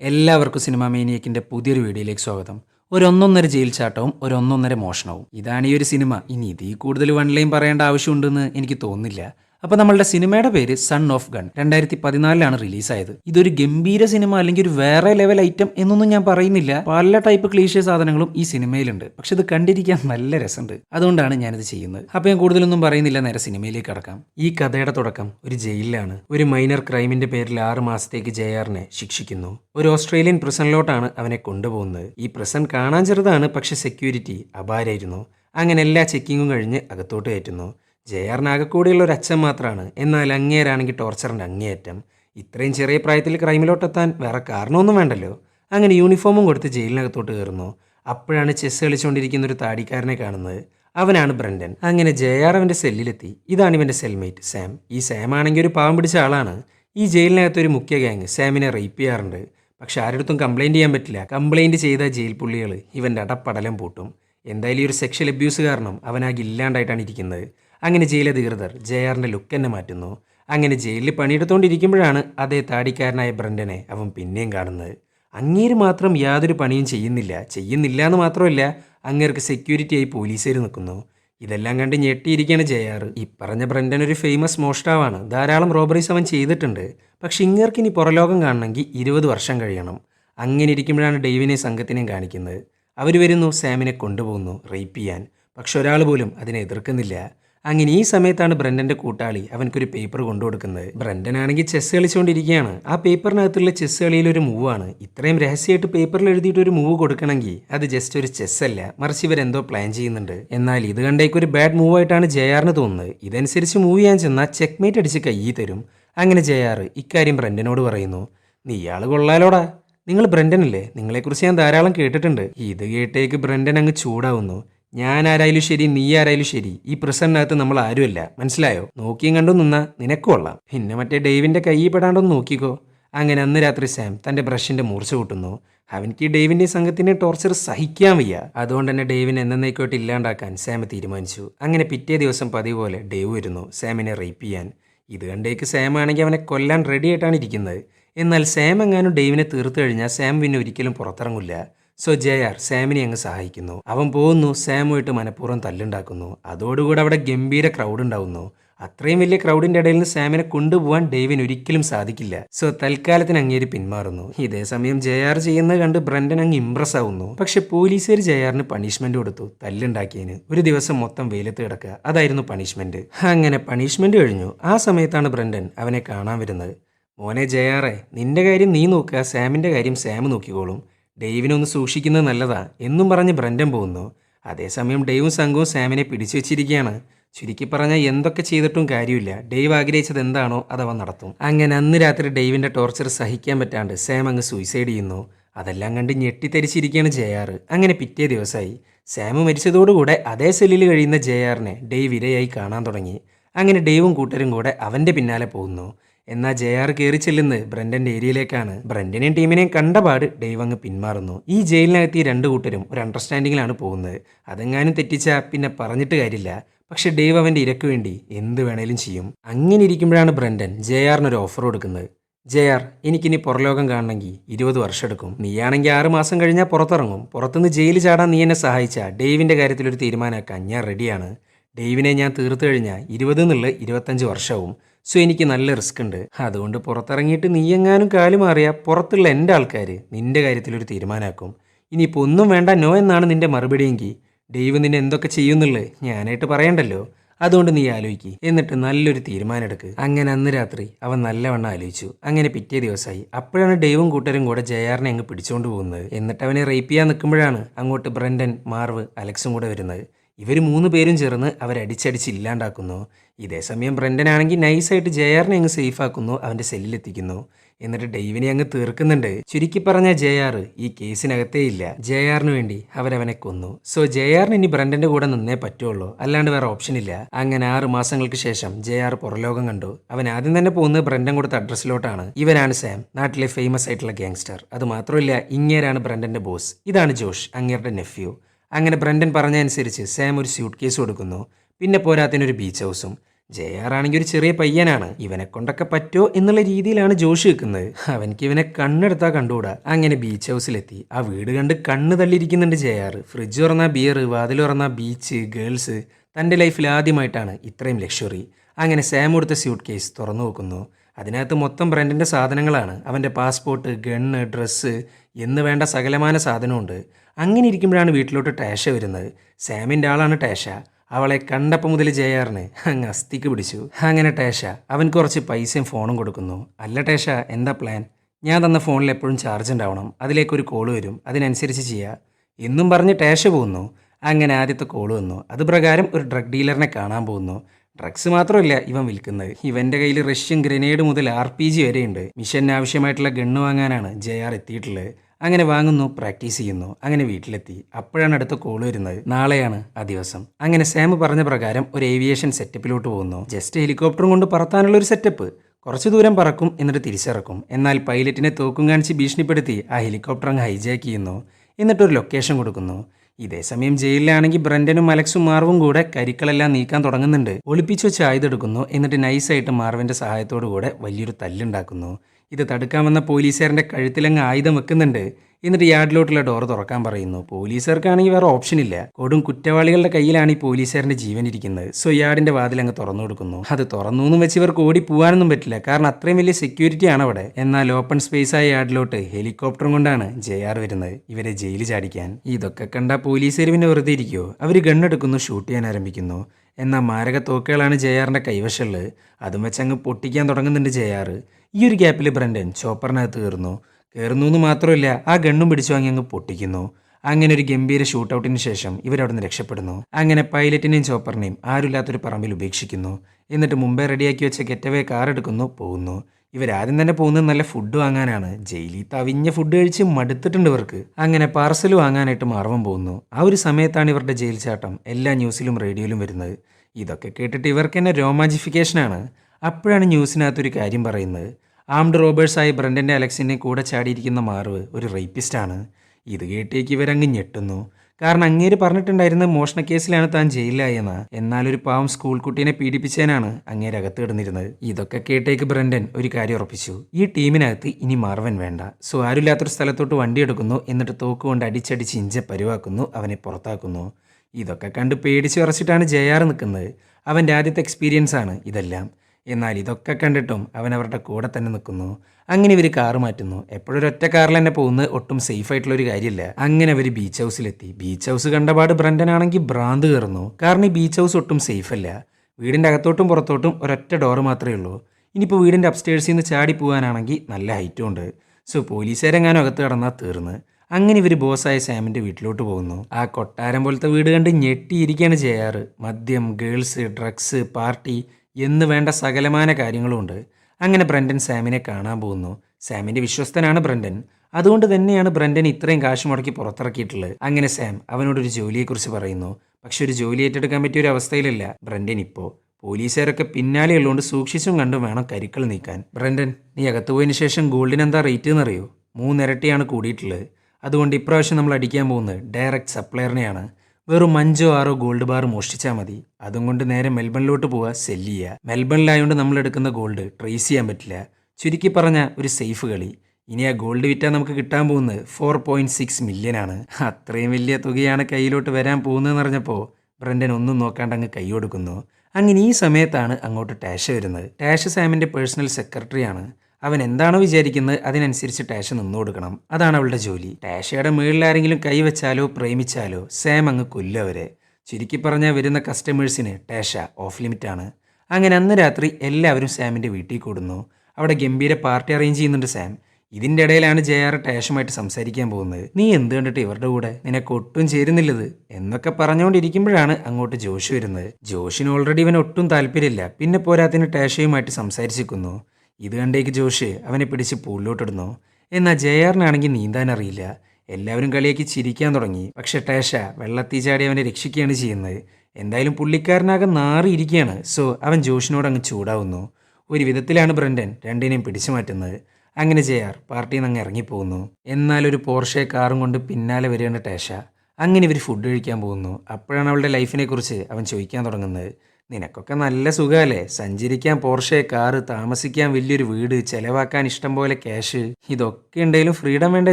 എല്ലാവർക്കും സിനിമ മേനിയക്കിന്റെ പുതിയൊരു വീഡിയോയിലേക്ക് സ്വാഗതം. ഒരു ഒന്നൊന്നര ജയിൽ ചാട്ടവും ഒരു ഒന്നൊന്നര മോഷണവും. ഇതാണ് ഈ ഒരു സിനിമ. ഇനി ഇതിൽ കൂടുതൽ വൺ ലൈൻ പറയേണ്ട ആവശ്യമുണ്ടെന്ന് എനിക്ക് തോന്നുന്നില്ല. അപ്പൊ നമ്മളുടെ സിനിമയുടെ പേര് സൺ ഓഫ് ഗൺ രണ്ടായിരത്തി പതിനാലിലാണ് റിലീസായത്. ഇതൊരു ഗംഭീര സിനിമ അല്ലെങ്കിൽ ഒരു വേറെ ലെവൽ ഐറ്റം എന്നൊന്നും ഞാൻ പറയുന്നില്ല. പല ടൈപ്പ് ക്ലീഷ്യ സാധനങ്ങളും ഈ സിനിമയിലുണ്ട്. പക്ഷെ ഇത് കണ്ടിരിക്കാൻ നല്ല രസമുണ്ട്. അതുകൊണ്ടാണ് ഞാനിത് ചെയ്യുന്നത്. അപ്പൊ ഞാൻ കൂടുതലൊന്നും പറയുന്നില്ല. നേരെ സിനിമയിലേക്ക് കടക്കാം. ഈ കഥയുടെ തുടക്കം ഒരു ജയിലിലാണ്. ഒരു മൈനർ ക്രൈമിന്റെ പേരിൽ ആറ് മാസത്തേക്ക് ജയാറിനെ ശിക്ഷിക്കുന്നു. ഒരു ഓസ്ട്രേലിയൻ പ്രിസണിലോട്ടാണ് അവനെ കൊണ്ടുപോകുന്നത്. ഈ പ്രിസൺ കാണാൻ ചെറുതാണ്. പക്ഷെ സെക്യൂരിറ്റി അപാരായിരുന്നു. അങ്ങനെ എല്ലാ ചെക്കിങ്ങും കഴിഞ്ഞ് അകത്തോട്ട് കയറ്റുന്നു. ജയാറിന് ആകെക്കൂടിയുള്ള ഒരു അച്ഛൻ മാത്രമാണ് എന്നാൽ അങ്ങേരാണെങ്കിൽ ടോർച്ചറിന്റെ അങ്ങേയറ്റം. ഇത്രയും ചെറിയ പ്രായത്തിൽ ക്രൈമിലോട്ടെത്താൻ വേറെ കാരണമൊന്നും വേണ്ടല്ലോ. അങ്ങനെ യൂണിഫോമും കൊടുത്ത് ജയിലിനകത്തോട്ട് കയറുന്നു. അപ്പോഴാണ് ചെസ് കളിച്ചുകൊണ്ടിരിക്കുന്ന ഒരു താടിക്കാരനെ കാണുന്നത്. അവനാണ് ബ്രണ്ടൻ. അങ്ങനെ ജെ ആർ അവന്റെ സെല്ലിലെത്തി. ഇതാണ് ഇവന്റെ സെൽമേറ്റ് സാം. ഈ സാം ആണെങ്കിൽ ഒരു പാവം പിടിച്ച ആളാണ്. ഈ ജയിലിനകത്ത് ഒരു മുഖ്യ ഗ്യാങ് സാമിനെ റേപ്പ് ചെയ്യാറുണ്ട്. പക്ഷെ ആരുടെടുത്തും കംപ്ലൈന്റ് ചെയ്യാൻ പറ്റില്ല. കംപ്ലൈന്റ് ചെയ്ത ജയിൽ പുള്ളികൾ ഇവന്റെ അടപ്പടലം പൂട്ടും. എന്തായാലും ഈ ഒരു സെക്ഷൽ അബ്യൂസ് കാരണം അവനാകെ ഇല്ലാണ്ടായിട്ടാണ് ഇരിക്കുന്നത്. അങ്ങനെ ജയിലധികൃതർ ജയാറിന്റെ ലുക്ക് തന്നെ മാറ്റുന്നു. അങ്ങനെ ജയിലിൽ പണിയെടുത്തുകൊണ്ടിരിക്കുമ്പോഴാണ് അതേ താടിക്കാരനായ ബ്രണ്ടനെ അവൻ പിന്നെയും കാണുന്നത്. അങ്ങേര് മാത്രം യാതൊരു പണിയും ചെയ്യുന്നില്ല ചെയ്യുന്നില്ല എന്ന് മാത്രമല്ല അങ്ങേർക്ക് സെക്യൂരിറ്റിയായി പോലീസുകാർ നിൽക്കുന്നു. ഇതെല്ലാം കണ്ട് ഞെട്ടിയിരിക്കുകയാണ് ജയാറ് ഈ പറഞ്ഞ ബ്രണ്ടൻ ഒരു ഫേമസ് മോഷ്ടാവാണ്. ധാരാളം റോബറീസ് അവൻ ചെയ്തിട്ടുണ്ട്. പക്ഷെ ഇങ്ങേർക്ക് ഇനി പുറലോകം കാണണമെങ്കിൽ ഇരുപത് വർഷം കഴിയണം. അങ്ങനെ ഇരിക്കുമ്പോഴാണ് ഡെയ്വിനെ സംഘത്തിനെയും കാണിക്കുന്നത്. അവർ വരുന്നു സാമിനെ കൊണ്ടുപോകുന്നു റേപ്പ് ചെയ്യാൻ. പക്ഷെ ഒരാൾ പോലും അതിനെ എതിർക്കുന്നില്ല. അങ്ങനെ ഈ സമയത്താണ് ബ്രണ്ടന്റെ കൂട്ടാളി അവനക്കൊരു പേപ്പർ കൊണ്ടുകൊടുക്കുന്നത്. ബ്രണ്ടൻ ആണെങ്കിൽ ചെസ് കളിച്ചുകൊണ്ടിരിക്കുകയാണ്. ആ പേപ്പറിനകത്തുള്ള ചെസ് കളിയിൽ ഒരു മൂവാണ് ഇത്രയും രഹസ്യമായിട്ട് പേപ്പറിൽ എഴുതിയിട്ട് ഒരു മൂവ് കൊടുക്കണമെങ്കിൽ അത് ജസ്റ്റ് ഒരു ചെസ് അല്ല. മറിച്ച് ഇവരെന്തോ പ്ലാൻ ചെയ്യുന്നുണ്ട്. എന്നാൽ ഇത് കണ്ടേക്ക് ഒരു ബാഡ് മൂവ് ആയിട്ടാണ് ജയാറിന് തോന്നുന്നത്. ഇതനുസരിച്ച് മൂവ് ചെയ്യാൻ ചെന്നാൽ ചെക്ക്മേറ്റ് അടിച്ച് കയ്യിൽ തരും. അങ്ങനെ ജയാറ് ഇക്കാര്യം ബ്രണ്ടനോട് പറയുന്നു. നീ ഇയാൾ കൊള്ളാലോടാ. നിങ്ങൾ ബ്രണ്ടനല്ലേ? നിങ്ങളെക്കുറിച്ച് ഞാൻ ധാരാളം കേട്ടിട്ടുണ്ട്. ഇത് കേട്ടേക്ക് ബ്രണ്ടൻ അങ്ങ് ചൂടാവുന്നു. ഞാൻ ആരായാലും ശരി നീ ആരായാലും ശരി. ഈ പ്രസന്റിനകത്ത് നമ്മൾ ആരുമല്ല. മനസ്സിലായോ? നോക്കിയും കണ്ടു നിന്നാ നിനക്ക് കൊള്ളാം. പിന്നെ മറ്റേ ഡേവിന്റെ കയ്യിൽ പെടാണ്ടൊന്ന് നോക്കിക്കോ. അങ്ങനെ അന്ന് രാത്രി സാം തന്റെ ബ്രഷിന്റെ മൂർച്ച കൂട്ടുന്നു. അവനിക്ക് ഈ ഡേവിന്റെ സംഘത്തിന്റെ ടോർച്ചർ സഹിക്കാൻ വയ്യ. അതുകൊണ്ട് തന്നെ ഡേവിനെ എന്നേക്കോട്ട് ഇല്ലാണ്ടാക്കാൻ സാം തീരുമാനിച്ചു. അങ്ങനെ പിറ്റേ ദിവസം പതിവ് പോലെ ഡേവ് വരുന്നു സാമിനെ റേപ്പ് ചെയ്യാൻ. ഇത് കണ്ടേക്ക് സാം ആണെങ്കിൽ അവനെ കൊല്ലാൻ റെഡി ആയിട്ടാണ് ഇരിക്കുന്നത്. എന്നാൽ സാം എങ്ങാനും ഡേവിനെ തീർത്തു കഴിഞ്ഞാൽ സാം പിന്നെ ഒരിക്കലും പുറത്തിറങ്ങില്ല സോ ജെ ആർ സാമിനെ അങ്ങ് സഹായിക്കുന്നു. അവൻ പോകുന്നു സാമുമായിട്ട് മനഃപൂർവം തല്ലുണ്ടാക്കുന്നു. അതോടുകൂടി അവിടെ ഗംഭീര ക്രൗഡ് ഉണ്ടാവുന്നു. അത്രയും വലിയ ക്രൗഡിന്റെ ഇടയിൽ നിന്ന് സാമിനെ കൊണ്ടുപോകാൻ ഡേവിന് ഒരിക്കലും സാധിക്കില്ല. സോ തൽക്കാലത്തിന് അങ്ങേര് പിന്മാറുന്നു. ഇതേ സമയം ജെ ആർ ചെയ്യുന്നത് കണ്ട് ബ്രണ്ടൻ അങ്ങ് ഇംപ്രസ് ആവുന്നു. പക്ഷെ പോലീസുകാർ ജെ ആറിന് പണിഷ്മെന്റ് കൊടുത്തു തല്ലുണ്ടാക്കിയതിന് ഒരു ദിവസം മൊത്തം വെയിലത്ത് കിടക്കുക അതായിരുന്നു പണിഷ്മെന്റ് അങ്ങനെ പണിഷ്മെന്റ് കഴിഞ്ഞു. ആ സമയത്താണ് ബ്രണ്ടൻ അവനെ കാണാൻ വരുന്നത്. മോനെ ജയാറെ നിന്റെ കാര്യം നീ നോക്കുക സാമിന്റെ കാര്യം സാം നോക്കിക്കോളും. ഡെയ്വിനെ ഒന്ന് സൂക്ഷിക്കുന്നത് നല്ലതാ എന്നും പറഞ്ഞ് ബ്രൻഡൻ പോകുന്നു. അതേസമയം ഡെയ്വും സംഘവും സാമിനെ പിടിച്ചു വെച്ചിരിക്കുകയാണ്. ചുരുക്കി പറഞ്ഞാൽ എന്തൊക്കെ ചെയ്തിട്ടും കാര്യമില്ല. ഡെയ്വ് ആഗ്രഹിച്ചത് എന്താണോ അതവ നടത്തും. അങ്ങനെ അന്ന് രാത്രി ഡെയ്വിന്റെ ടോർച്ചർ സഹിക്കാൻ പറ്റാണ്ട് സാം അങ്ങ് സൂയിസൈഡ് ചെയ്യുന്നു. അതെല്ലാം കണ്ട് ഞെട്ടിത്തരിച്ചിരിക്കുകയാണ് ജെ ആർ അങ്ങനെ പിറ്റേ ദിവസമായി സാം മരിച്ചതോടുകൂടെ അതേ സെല്ലിൽ കഴിയുന്ന ജെ ആറിനെ ഡെയ്വ് ഇരയായി കാണാൻ തുടങ്ങി. അങ്ങനെ ഡെയ്വും കൂട്ടരും കൂടെ അവന്റെ പിന്നാലെ പോകുന്നു. എന്നാൽ ജെ ആർ കയറി ചെല്ലുന്നത് ബ്രണ്ടന്റെ ഏരിയയിലേക്കാണ്. ബ്രണ്ടനെയും ടീമിനെയും കണ്ടപാട് ഡെയ്വ് അങ്ങ് പിന്മാറുന്നു. ഈ ജയിലിനകത്ത് ഈ രണ്ട് കൂട്ടരും ഒരു അണ്ടർസ്റ്റാൻഡിങ്ങിലാണ് പോകുന്നത്. അതെങ്ങാനും തെറ്റിച്ചാൽ പിന്നെ പറഞ്ഞിട്ട് കാര്യമില്ല. പക്ഷെ ഡേവ് അവന്റെ ഇരക്ക് വേണ്ടി എന്ത് വേണേലും ചെയ്യും. അങ്ങനെ ഇരിക്കുമ്പോഴാണ് ബ്രണ്ടൻ ജെ ആറിന് ഒരു ഓഫർ കൊടുക്കുന്നത്. ജെ ആർ എനിക്കിനി പുറലോകം കാണണമെങ്കിൽ ഇരുപത് വർഷം എടുക്കും. നീയാണെങ്കിൽ ആറ് മാസം കഴിഞ്ഞാൽ പുറത്തിറങ്ങും. പുറത്തുനിന്ന് ജയിലിൽ ചാടാൻ നീ എന്നെ സഹായിച്ച ഡേവിന്റെ കാര്യത്തിലൊരു തീരുമാനമാക്കാൻ ഞാൻ റെഡിയാണ് ഡേവിനെ ഞാൻ തീർത്തു കഴിഞ്ഞാൽ ഇരുപത് എന്നുള്ള ഇരുപത്തഞ്ച് വർഷവും സോ എനിക്ക് നല്ല റിസ്ക് ഉണ്ട്. അതുകൊണ്ട് പുറത്തിറങ്ങിയിട്ട് നീ എങ്ങാനും കാലു മാറിയാൽ പുറത്തുള്ള എന്റെ ആൾക്കാർ നിന്റെ കാര്യത്തിലൊരു തീരുമാനമാക്കും ഇനിയിപ്പോൾ ഒന്നും വേണ്ട നോ എന്നാണ് നിന്റെ മറുപടിയെങ്കിൽ ദൈവം നിന്നെ എന്തൊക്കെ ചെയ്യുന്നുള്ളത് ഞാനായിട്ട് പറയണ്ടല്ലോ. അതുകൊണ്ട് നീ ആലോചിക്കി. എന്നിട്ട് നല്ലൊരു തീരുമാനം എടുക്ക് അങ്ങനെ അന്ന് രാത്രി അവൻ നല്ലവണ്ണം ആലോചിച്ചു. അങ്ങനെ പിറ്റേ ദിവസമായി അപ്പോഴാണ് ഡേവും കൂട്ടരും കൂടെ ജയാറിനെ അങ്ങ് പിടിച്ചുകൊണ്ട് പോകുന്നത്. എന്നിട്ട് അവനെ റേപ്പ് ചെയ്യാൻ നിൽക്കുമ്പോഴാണ് അങ്ങോട്ട് ബ്രണ്ടൻ മാർവ് അലക്സും കൂടെ വരുന്നത്. ഇവർ മൂന്ന് പേരും ചേർന്ന് അവരടിച്ചടിച്ച് ഇല്ലാണ്ടാക്കുന്നു. ഇതേ സമയം ബ്രണ്ടൻ ആണെങ്കിൽ നൈസായിട്ട് ജയാറിനെ അങ്ങ് സേഫ് ആക്കുന്നു അവന്റെ സെല്ലിലെത്തിക്കുന്നു. എന്നിട്ട് ഡെയ്വിനെ അങ്ങ് തീർക്കുന്നുണ്ട്. ചുരുക്കി പറഞ്ഞ ജയാർ ഈ കേസിനകത്തേ ഇല്ല. ജയാറിന് വേണ്ടി അവരവനെ കൊന്നു. സോ ജയാറിന് ഇനി ബ്രണ്ടന്റെ കൂടെ നിന്നേ പറ്റുള്ളൂ. അല്ലാണ്ട് വേറെ ഓപ്ഷൻ ഇല്ല. അങ്ങനെ ആറ് മാസങ്ങൾക്ക് ശേഷം ജയാർ പുറലോകം കണ്ടു. അവൻ ആദ്യം തന്നെ പോകുന്നത് ബ്രണ്ടൻ കൊടുത്ത അഡ്രസ്സിലോട്ടാണ്. ഇവനാണ് സാം നാട്ടിലെ ഫേമസ് ആയിട്ടുള്ള ഗാങ്സ്റ്റർ അത് മാത്രമല്ല ഇങ്ങേരാണ് ബ്രണ്ടന്റെ ബോസ്. ഇതാണ് ജോഷ് അങ്ങേരുടെ നെഫ്യൂ അങ്ങനെ ബ്രണ്ടൻ പറഞ്ഞതനുസരിച്ച് സാം ഒരു സ്യൂട്ട് കേസ് കൊടുക്കുന്നു. പിന്നെ പോരാത്തിനൊരു ബീച്ച് ഹൗസും ജെ ആർ ആണെങ്കിൽ ഒരു ചെറിയ പയ്യനാണ്. ഇവനെ കൊണ്ടൊക്കെ പറ്റോ എന്നുള്ള രീതിയിലാണ് ജോഷി നിൽക്കുന്നത്. അവനിക്ക് ഇവനെ കണ്ണെടുത്താൽ കണ്ടുകൂടാ. അങ്ങനെ ബീച്ച് ഹൗസിലെത്തി ആ വീട് കണ്ട് കണ്ണ് തള്ളിയിരിക്കുന്നുണ്ട് ജെ ആർ ഫ്രിഡ്ജ് തുറന്ന ബിയർ വാതിൽ തുറന്ന ബീച്ച് ഗേൾസ് തന്റെ ലൈഫിൽ ആദ്യമായിട്ടാണ് ഇത്രയും ലക്ഷറി അങ്ങനെ സാം കൊടുത്ത സ്യൂട്ട് കേസ് തുറന്നു നോക്കുന്നു അതിനകത്ത് മൊത്തം ബ്രാൻഡിന്റെ സാധനങ്ങളാണ്. അവന്റെ പാസ്പോർട്ട് ഗണ്ണ് ഡ്രസ്സ് എന്ന് വേണ്ട സകലമാന സാധനമുണ്ട് അങ്ങനെ ഇരിക്കുമ്പോഴാണ് വീട്ടിലോട്ട് ടേഷ വരുന്നത്. സാമിന്റെ ആളാണ് ടേഷ അവളെ കണ്ടപ്പോൾ മുതൽ ജയാറിന് അങ്ങ് അസ്ഥിക്ക് പിടിച്ചു. അങ്ങനെ ടേഷ അവൻ കുറച്ച് പൈസയും ഫോണും കൊടുക്കുന്നു. അല്ല ടേഷ എന്താ പ്ലാൻ ഞാൻ തന്ന ഫോണിൽ എപ്പോഴും ചാർജ് ഉണ്ടാവണം. അതിലേക്കൊരു കോൾ വരും. അതിനനുസരിച്ച് ചെയ്യുക എന്നും പറഞ്ഞ് ടേഷ പോകുന്നു. അങ്ങനെ ആദ്യത്തെ കോൾ വന്നു. അത് പ്രകാരം ഒരു ഡ്രഗ് ഡീലറിനെ കാണാൻ പോകുന്നു. ഡ്രഗ്സ് മാത്രമല്ല ഇവൻ വിൽക്കുന്നത്. ഇവന്റെ കയ്യിൽ റഷ്യൻ ഗ്രനേഡ് മുതൽ ആർ പി ജി വരെയുണ്ട്. മിഷന് ആവശ്യമായിട്ടുള്ള ഗണ്ണ് വാങ്ങാനാണ് ജെ ആർ എത്തിയിട്ടുള്ളത്. അങ്ങനെ വാങ്ങുന്നു പ്രാക്ടീസ് ചെയ്യുന്നു അങ്ങനെ വീട്ടിലെത്തി. അപ്പോഴാണ് അടുത്ത കോൾ വരുന്നത്. നാളെയാണ് ആ ദിവസം. അങ്ങനെ സാം പറഞ്ഞ പ്രകാരം ഒരു ഏവിയേഷൻ സെറ്റപ്പിലോട്ട് പോകുന്നു. ജസ്റ്റ് ഹെലികോപ്റ്ററും കൊണ്ട് പറത്താനുള്ള ഒരു സെറ്റപ്പ് കുറച്ച് ദൂരം പറക്കും എന്നിട്ട് തിരിച്ചിറക്കും. എന്നാൽ പൈലറ്റിനെ തോക്കും കാണിച്ച് ഭീഷണിപ്പെടുത്തി ആ ഹെലികോപ്റ്റർ അങ്ങ് ഹൈജാക്ക് ചെയ്യുന്നു. എന്നിട്ടൊരു ലൊക്കേഷൻ കൊടുക്കുന്നു. ഇതേ സമയം ജയിലിലാണെങ്കിൽ ബ്രണ്ടനും അലക്സും മാർവും കൂടെ കരിക്കളെല്ലാം നീക്കാൻ തുടങ്ങുന്നുണ്ട്. ഒളിപ്പിച്ചു വെച്ച് ആയുധെടുക്കുന്നു എന്നിട്ട് നൈസായിട്ട് മാർവിന്റെ സഹായത്തോടു കൂടെ വലിയൊരു തല്ലുണ്ടാക്കുന്നു. ഇത് തടുക്കാൻ വന്ന പോലീസുകാരന്റെ കഴുത്തിലങ്ങ് ആയുധം വെക്കുന്നുണ്ട് എന്നിട്ട് യാർഡിലോട്ടുള്ള ഡോർ തുറക്കാൻ പറയുന്നു. പോലീസുകാർക്കാണെങ്കിൽ വേറെ ഓപ്ഷൻ ഇല്ല. കൊടും കുറ്റവാളികളുടെ കയ്യിലാണ് ഈ പോലീസുകാരന്റെ ജീവൻ ഇരിക്കുന്നത്. സോ യാർഡിന്റെ വാതിൽ അങ്ങ് തുറന്നു കൊടുക്കുന്നു. അത് തുറന്നു എന്നും വെച്ച് ഇവർക്ക് ഓടി പോകാനൊന്നും പറ്റില്ല. കാരണം അത്രയും വലിയ സെക്യൂരിറ്റി ആണ് അവിടെ. എന്നാൽ ഓപ്പൺ സ്പേസ് ആയ യാർഡിലോട്ട് ഹെലികോപ്റ്ററും കൊണ്ടാണ് ജെ ആർ വരുന്നത്. ഇവരെ ജയിലിൽ ചാടിക്കാൻ. ഇതൊക്കെ കണ്ട പോലീസുകാർ പിന്നെ വെറുതെ ഇരിക്കുമോ അവർ ഗണ്ണെടുക്കുന്നു ഷൂട്ട് ചെയ്യാൻ ആരംഭിക്കുന്നു. എന്നാൽ മാരക തോക്കുകളാണ് ജെ ആറിന്റെ കൈവശമുള്ളത് അതും വെച്ച് അങ്ങ് പൊട്ടിക്കാൻ തുടങ്ങുന്നുണ്ട് ജെ ആറ്. ഈ ഒരു ഗ്യാപ്പിൽ ബ്രണ്ടൻ ചോപ്പറിനകത്ത് കയറുന്നു. കയറുന്നു എന്ന് മാത്രമല്ല ആ ഗണ്ണും പിടിച്ചു വാങ്ങി അങ്ങ് പൊട്ടിക്കുന്നു. അങ്ങനെ ഒരു ഗംഭീര ഷൂട്ടൗട്ടിന് ശേഷം ഇവരവിടുന്ന് രക്ഷപ്പെടുന്നു. അങ്ങനെ പൈലറ്റിനെയും ചോപ്പറിനെയും ആരുമില്ലാത്തൊരു പറമ്പിൽ ഉപേക്ഷിക്കുന്നു. എന്നിട്ട് മുമ്പേ റെഡിയാക്കി വെച്ച ഗെറ്റവേ കാർ എടുക്കുന്നു പോകുന്നു. ഇവരാദ്യം തന്നെ പോകുന്നത് നല്ല ഫുഡ് വാങ്ങാനാണ്. ജയിലിൽ തവിഞ്ഞ ഫുഡ് കഴിച്ച് മടുത്തിട്ടുണ്ട് ഇവർക്ക്. അങ്ങനെ പാർസൽ വാങ്ങാനായിട്ട് മാർവം പോകുന്നു. ആ ഒരു സമയത്താണ് ഇവരുടെ ജയിൽ ചാട്ടം എല്ലാ ന്യൂസിലും റേഡിയോയിലും വരുന്നത്. ഇതൊക്കെ കേട്ടിട്ട് ഇവർക്ക് തന്നെ രോമാജിഫിക്കേഷനാണ് അപ്പോഴാണ് ന്യൂസിനകത്തൊരു കാര്യം പറയുന്നത്. ആംഡ് റോബേഴ്സായി ബ്രണ്ടന്റെ അലക്സിനെ കൂടെ ചാടിയിരിക്കുന്ന മാർവ് ഒരു റേപ്പിസ്റ്റാണ് ഇത് കേട്ടേക്ക് ഇവരങ്ങ് ഞെട്ടുന്നു. കാരണം അങ്ങേര് പറഞ്ഞിട്ടുണ്ടായിരുന്ന മോഷണ കേസിലാണ് താൻ ജയിലിലായെന്ന്. എന്നാൽ ഒരു പാവം സ്കൂൾ കുട്ടീനെ പീഡിപ്പിച്ചതിനാണ് അങ്ങേര് അകത്ത് കിടന്നിരുന്നത്. ഇതൊക്കെ കേട്ടേക്ക് ബ്രണ്ടൻ ഒരു കാര്യം ഉറപ്പിച്ചു. ഈ ടീമിനകത്ത് ഇനി മാർവൻ വേണ്ട. സോ ആരുമില്ലാത്തൊരു സ്ഥലത്തോട്ട് വണ്ടി എടുക്കുന്നു എന്നിട്ട് തോക്ക് കൊണ്ട് അടിച്ചടിച്ച് ഇഞ്ച പരുവാക്കുന്നു അവനെ പുറത്താക്കുന്നു. ഇതൊക്കെ കണ്ട് പേടിച്ച് ഉറച്ചിട്ടാണ് ജയാർ നിൽക്കുന്നത് അവന്റെ ആദ്യത്തെ എക്സ്പീരിയൻസ് ആണ് ഇതെല്ലാം. എന്നാൽ ഇതൊക്കെ കണ്ടിട്ടും അവൻ അവരുടെ കൂടെ തന്നെ നിൽക്കുന്നു. അങ്ങനെ ഇവർ കാർ മാറ്റുന്നു. എപ്പോഴും ഒറ്റ കാറിൽ തന്നെ പോകുന്നത് ഒട്ടും സേഫ് ആയിട്ടുള്ള ഒരു കാര്യമില്ല. അങ്ങനെ അവർ ബീച്ച് ഹൗസിലെത്തി ബീച്ച് ഹൗസ് കണ്ടപാട് ബ്രണ്ടൻ ആണെങ്കിൽ ഭ്രാന്ത് കയറുന്നു. കാരണം ഈ ബീച്ച് ഹൗസ് ഒട്ടും സേഫ് അല്ല. വീടിന്റെ അകത്തോട്ടും പുറത്തോട്ടും ഒരൊറ്റ ഡോർ മാത്രമേ ഉള്ളൂ. ഇനിയിപ്പോൾ വീടിന്റെ അപ്സ്റ്റേഴ്സിൽ നിന്ന് ചാടി പോകാനാണെങ്കിൽ നല്ല ഹൈറ്റും ഉണ്ട്. സോ പോലീസുകാരെങ്ങാനും അകത്ത് കടന്നാൽ തീർന്ന്. അങ്ങനെ ഇവർ ബോസായ സാമിന്റെ വീട്ടിലോട്ട് പോകുന്നു. ആ കൊട്ടാരം പോലത്തെ വീട് കണ്ട് ഞെട്ടിയിരിക്കുകയാണ് ചെയ്യാറ് മദ്യം ഗേൾസ് ഡ്രഗ്സ് പാർട്ടി എന്ന് വേണ്ട സകലമാന കാര്യങ്ങളുമുണ്ട്. അങ്ങനെ ബ്രണ്ടൻ സാമിനെ കാണാൻ പോകുന്നു. സാമിന്റെ വിശ്വസ്തനാണ് ബ്രണ്ടൻ. അതുകൊണ്ട് തന്നെയാണ് ബ്രണ്ടൻ ഇത്രയും കാശ് മുടക്കി പുറത്തിറക്കിയിട്ടുള്ളത്. അങ്ങനെ സാം അവനോടൊരു ജോലിയെക്കുറിച്ച് പറയുന്നു. പക്ഷെ ഒരു ജോലി ഏറ്റെടുക്കാൻ പറ്റിയ ഒരു അവസ്ഥയിലല്ല ബ്രണ്ടൻ ഇപ്പോൾ പോലീസുകാരൊക്കെ പിന്നാലെ ഉള്ളതുകൊണ്ട് സൂക്ഷിച്ചും കണ്ടും വേണം കരിക്കൾ നീക്കാൻ. ബ്രണ്ടൻ നീ അകത്ത് പോയതിന് ശേഷം ഗോൾഡിന് എന്താ റേറ്റ് എന്നറിയോ? മൂന്നിരട്ടിയാണ് കൂടിയിട്ടുള്ളത്. അതുകൊണ്ട് ഇപ്രാവശ്യം നമ്മൾ അടിക്കാൻ പോകുന്നത് ഡയറക്റ്റ് സപ്ലയറിനെയാണ്. വെറും അഞ്ചോ ആറോ ഗോൾഡ് ബാർ മോഷ്ടിച്ചാൽ മതി. അതും കൊണ്ട് നേരെ മെൽബണിലോട്ട് പോവുക സെല്ല് ചെയ്യുക മെൽബണിലായതുകൊണ്ട് നമ്മൾ എടുക്കുന്ന ഗോൾഡ് ട്രേസ് ചെയ്യാൻ പറ്റില്ല. ചുരുക്കി പറഞ്ഞ ഒരു സേഫ് കളി. ഇനി ആ ഗോൾഡ് വിറ്റാൽ നമുക്ക് കിട്ടാൻ പോകുന്നത് ഫോർ പോയിന്റ് സിക്സ് മില്യൻ ആണ്. അത്രയും വലിയ തുകയാണ് കയ്യിലോട്ട് വരാൻ പോകുന്നതെന്ന് പറഞ്ഞപ്പോൾ ബ്രണ്ടൻ ഒന്നും നോക്കാണ്ട് അങ്ങ് കൈ കൊടുക്കുന്നു. അങ്ങനെ ഈ സമയത്താണ് അങ്ങോട്ട് ടാഷ വരുന്നത്. ടാഷ സാമിന്റെ പേഴ്സണൽ സെക്രട്ടറിയാണ് അവൻ എന്താണോ വിചാരിക്കുന്നത് അതിനനുസരിച്ച് ടാഷ നിന്നു കൊടുക്കണം. അതാണ് അവളുടെ ജോലി. ടാഷയുടെ മുകളിൽ ആരെങ്കിലും കൈവച്ചാലോ പ്രേമിച്ചാലോ സാം അങ്ങ് കൊല്ലവരെ ചുരുക്കി പറഞ്ഞാൽ വരുന്ന കസ്റ്റമേഴ്സിന് ടാഷ ഓഫ് ലിമിറ്റ് ആണ് അങ്ങനെ അന്ന് രാത്രി എല്ലാവരും സാമിന്റെ വീട്ടിൽ കൂടുന്നു. അവിടെ ഗംഭീര പാർട്ടി അറേഞ്ച് ചെയ്യുന്നുണ്ട് സാം. ഇതിന്റെ ഇടയിലാണ് ജെ ആർ ടാഷുമായിട്ട് സംസാരിക്കാൻ പോകുന്നത്. നീ എന്ത് കണ്ടിട്ട് ഇവരുടെ കൂടെ? നിനക്ക് ഒട്ടും ചേരുന്നില്ലത്. എന്നൊക്കെ പറഞ്ഞുകൊണ്ടിരിക്കുമ്പോഴാണ് അങ്ങോട്ട് ജോഷി വരുന്നത്. ജോഷിന് ഓൾറെഡി ഇവൻ ഒട്ടും താല്പര്യമില്ല. പിന്നെ പോരാത്തിന് ടാഷയുമായിട്ട് സംസാരിച്ചിരിക്കുന്നു. ഇത് കണ്ടേക്ക് ജോഷ് അവനെ പിടിച്ച് പൂളിലോട്ടിടുന്നു. എന്നാൽ ജയറിനാണെങ്കിൽ നീന്താൻ അറിയില്ല എല്ലാവരും കളിയാക്കി ചിരിക്കാൻ തുടങ്ങി. പക്ഷെ ടേഷ വെള്ളത്തി ചാടി അവനെ രക്ഷിക്കുകയാണ് ചെയ്യുന്നത്. എന്തായാലും പുള്ളിക്കാരനാകെ നാറിയിരിക്കുകയാണ്. സോ അവൻ ജോഷിനോട് അങ്ങ് ചൂടാവുന്നു. ഒരു വിധത്തിലാണ് ബ്രണ്ടൻ രണ്ടിനെയും പിടിച്ചു മാറ്റുന്നത്. അങ്ങനെ ജയാർ പാർട്ടിയിൽ നിന്ന് അങ്ങ് ഇറങ്ങിപ്പോകുന്നു. എന്നാൽ ഒരു പോർഷെ കാറും കൊണ്ട് പിന്നാലെ വരികയാണ് ടേഷ. അങ്ങനെ ഇവർ ഫുഡ് കഴിക്കാൻ പോകുന്നു. അപ്പോഴാണ് അവളുടെ ലൈഫിനെക്കുറിച്ച് അവൻ ചോദിക്കാൻ തുടങ്ങുന്നത്. നിനക്കൊക്കെ നല്ല സുഖമല്ലേ? സഞ്ചരിക്കാൻ പോർഷെ കാറ് താമസിക്കാൻ വലിയൊരു വീട് ചെലവാക്കാൻ ഇഷ്ടം പോലെ ക്യാഷ് ഇതൊക്കെ ഉണ്ടെങ്കിലും ഫ്രീഡം വേണ്ടേ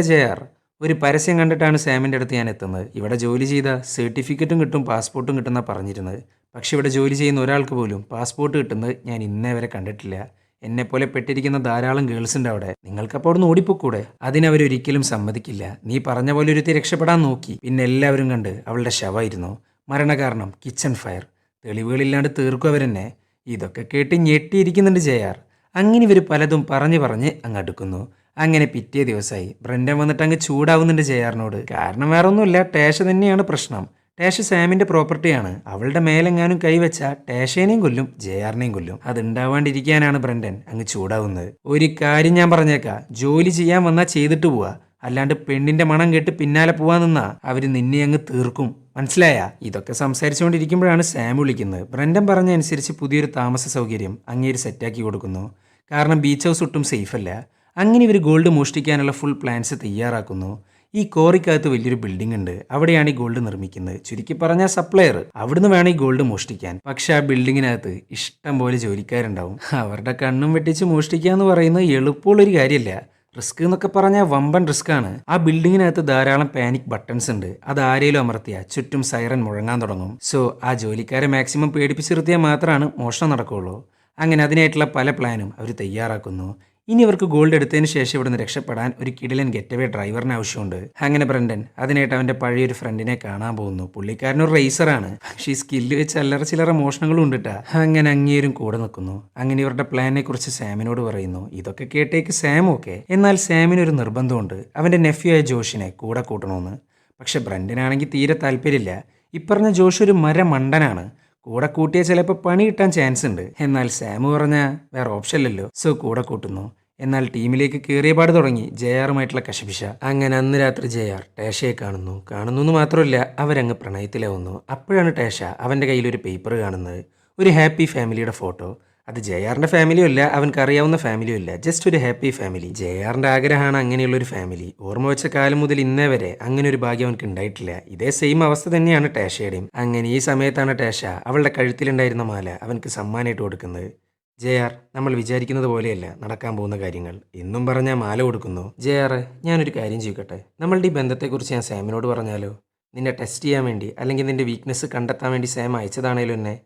ചെയ്യാർ ഒരു പരസ്യം കണ്ടിട്ടാണ് സാമിന്റെ അടുത്ത് ഞാൻ എത്തുന്നത്. ഇവിടെ ജോലി ചെയ്ത സർട്ടിഫിക്കറ്റും കിട്ടും പാസ്പോർട്ടും കിട്ടുന്ന പറഞ്ഞിരുന്നത്. പക്ഷെ ഇവിടെ ജോലി ചെയ്യുന്ന ഒരാൾക്ക് പോലും പാസ്പോർട്ട് കിട്ടുന്നത് ഞാൻ ഇന്നേ വരെ കണ്ടിട്ടില്ല. എന്നെപ്പോലെ പെട്ടിരിക്കുന്ന ധാരാളം ഗേൾസ് ഉണ്ട് അവിടെ. നിങ്ങൾക്കപ്പോൾ അവിടെ നിന്ന് ഓടിപ്പോക്കൂടെ അതിനവരൊരിക്കലും സമ്മതിക്കില്ല. നീ പറഞ്ഞ പോലെ ഒരുത്തി രക്ഷപ്പെടാൻ നോക്കി. പിന്നെ എല്ലാവരും കണ്ട് അവളുടെ ശവമായിരുന്നു. മരണകാരണം കിച്ചൺ ഫയർ തെളിവുകളില്ലാണ്ട് തീർക്കും അവരെന്നെ. ഇതൊക്കെ കേട്ട് ഞെട്ടിയിരിക്കുന്നുണ്ട് ജയാർ അങ്ങനെ ഇവർ പലതും പറഞ്ഞു പറഞ്ഞ് അങ്ങ് അടുക്കുന്നു. അങ്ങനെ പിറ്റേ ദിവസമായി ബ്രണ്ടൻ വന്നിട്ട് അങ്ങ് ചൂടാവുന്നുണ്ട് ജയാറിനോട് കാരണം വേറെ ഒന്നുമില്ല ടേഷ തന്നെയാണ് പ്രശ്നം. ടേഷ സാമിന്റെ പ്രോപ്പർട്ടിയാണ്. അവളുടെ മേലെങ്ങാനും കൈവച്ച ടേഷേനെയും കൊല്ലും ജയാറിനെയും കൊല്ലും. അത് ഉണ്ടാവാണ്ടിരിക്കാനാണ് ബ്രണ്ടൻ അങ്ങ് ചൂടാവുന്നത്. ഒരു കാര്യം ഞാൻ പറഞ്ഞേക്കാം. ജോലി ചെയ്യാൻ വന്നാൽ ചെയ്തിട്ട് പോവാ. അല്ലാണ്ട് പെണ്ണിന്റെ മണം കേട്ട് പിന്നാലെ പോവാൻ നിന്നാ അവർ നിന്നെ അങ്ങ് തീർക്കും. മനസ്സിലായ? ഇതൊക്കെ സംസാരിച്ചുകൊണ്ടിരിക്കുമ്പോഴാണ് സാം വിളിക്കുന്നത്. ബ്രണ്ടൻ പറഞ്ഞ അനുസരിച്ച് പുതിയൊരു താമസ സൗകര്യം അങ്ങേര് സെറ്റാക്കി കൊടുക്കുന്നു. കാരണം ബീച്ച് ഹൗസ് ഒട്ടും സേഫ് അല്ല അങ്ങനെ ഇവർ ഗോൾഡ് മോഷ്ടിക്കാനുള്ള ഫുൾ പ്ലാൻസ് തയ്യാറാക്കുന്നു. ഈ കോറിക്കകത്ത് വലിയൊരു ബിൽഡിംഗ് ഉണ്ട്. അവിടെയാണ് ഈ ഗോൾഡ് നിർമ്മിക്കുന്നത്. ചുരുക്കി പറഞ്ഞ സപ്ലയർ. അവിടുന്ന് വേണം ഈ ഗോൾഡ് മോഷ്ടിക്കാൻ. പക്ഷെ ആ ബിൽഡിങ്ങിനകത്ത് ഇഷ്ടം പോലെ ജോലിക്കാരുണ്ടാവും. അവരുടെ കണ്ണും വെട്ടിച്ച് മോഷ്ടിക്കുക എന്ന് പറയുന്നത് എളുപ്പമുള്ളൊരു കാര്യമല്ല റിസ്ക് എന്നൊക്കെ പറഞ്ഞാൽ വമ്പൻ റിസ്ക് ആണ്. ആ ബിൽഡിങ്ങിനകത്ത് ധാരാളം പാനിക് ബട്ടൺസ് ഉണ്ട്. അത് ആരേലും അമർത്തിയ ചുറ്റും സൈറൻ മുഴങ്ങാൻ തുടങ്ങും. സോ ആ ജോലിക്കാരെ മാക്സിമം പേടിപ്പിച്ച് നിർത്തിയാൽ മാത്രമാണ് മോഷണം നടക്കുകയുള്ളൂ. അങ്ങനെ അതിനായിട്ടുള്ള പല പ്ലാനും അവർ തയ്യാറാക്കുന്നു. ഇനി ഇവർക്ക് ഗോൾഡ് എടുത്തതിന് ശേഷം ഇവിടുന്ന് രക്ഷപ്പെടാൻ ഒരു കിടിലൻ ഗെറ്റവേ ഡ്രൈവറിന് ആവശ്യമുണ്ട്. അങ്ങനെ ബ്രണ്ടൻ അതിനായിട്ട് അവന്റെ പഴയൊരു ഫ്രണ്ടിനെ കാണാൻ പോകുന്നു. പുള്ളിക്കാരൻ ഒരു റേസറാണ് പക്ഷേ ഈ സ്കില്ല് വെച്ച് അല്ലറ ചില്ലറ മോഷണങ്ങളും ഉണ്ടിട്ടാ അങ്ങനെ അങ്ങേരും കൂടെ നിൽക്കുന്നു. അങ്ങനെ ഇവരുടെ പ്ലാനിനെ കുറിച്ച് സാമിനോട് പറയുന്നു. ഇതൊക്കെ കേട്ടേക്ക് സാം ഓക്കെ. എന്നാൽ സാമിന് ഒരു നിർബന്ധമുണ്ട്. അവന്റെ നെഫ്യൂ ആയ ജോഷിനെ കൂടെ കൂട്ടണമെന്ന് പക്ഷെ ബ്രണ്ടനാണെങ്കിൽ തീരെ താല്പര്യമില്ല. ഇപ്പറഞ്ഞ ജോഷ് ഒരു മര മണ്ടനാണ് കൂടെ കൂട്ടിയാൽ ചിലപ്പോൾ പണി കിട്ടാൻ ചാൻസ് ഉണ്ട്. എന്നാൽ സാമു പറഞ്ഞാൽ വേറെ ഓപ്ഷൻ ഇല്ലല്ലോ. സോ കൂടെ കൂട്ടുന്നു. എന്നാൽ ടീമിലേക്ക് കയറിയ പാട് തുടങ്ങി ജയാറുമായിട്ടുള്ള കശപിശ. അങ്ങനെ അന്ന് രാത്രി ജെ ആർ ടേഷയെ കാണുന്നു. കാണുന്നു എന്ന് മാത്രമല്ല അവരങ്ങ് പ്രണയത്തിലാവുന്നു. അപ്പോഴാണ് ടേഷ അവന്റെ കയ്യിൽ ഒരു പേപ്പർ കാണുന്നത്. ഒരു ഹാപ്പി ഫാമിലിയുടെ ഫോട്ടോ അത് ജയാറിന്റെ ഫാമിലിയും ഇല്ല അവൻക്ക് അറിയാവുന്ന ഫാമിലിയും ഇല്ല. ജസ്റ്റ് ഒരു ഹാപ്പി ഫാമിലി. ജയാറിന്റെ ആഗ്രഹമാണ് അങ്ങനെയുള്ളൊരു ഫാമിലി. ഓർമ്മ വെച്ച കാലം മുതൽ ഇന്നേ വരെ അങ്ങനെ ഒരു ഭാഗ്യം അവൻക്ക് ഉണ്ടായിട്ടില്ല. ഇതേ സെയിം അവസ്ഥ തന്നെയാണ് ടേഷയുടെയും. അങ്ങനെ ഈ സമയത്താണ് ടേഷ അവളുടെ കഴുത്തിലുണ്ടായിരുന്ന മാല അവൻക്ക് സമ്മാനമായിട്ട് കൊടുക്കുന്നത്. ജെ ആർ നമ്മൾ വിചാരിക്കുന്നത് പോലെയല്ല നടക്കാൻ പോകുന്ന കാര്യങ്ങൾ. എന്നും പറഞ്ഞാൽ മാല കൊടുക്കുന്നു. ജെ ആർ ഞാനൊരു കാര്യം ചെയ്യിക്കട്ടെ നമ്മളുടെ ഈ ബന്ധത്തെക്കുറിച്ച് ഞാൻ സാമിനോട് പറഞ്ഞാലോ? നിന്നെ ടെസ്റ്റ് ചെയ്യാൻ വേണ്ടി അല്ലെങ്കിൽ നിന്റെ വീക്ക്നെസ് കണ്ടെത്താൻ വേണ്ടി സാം അയച്ചതാണേലും എന്നെ?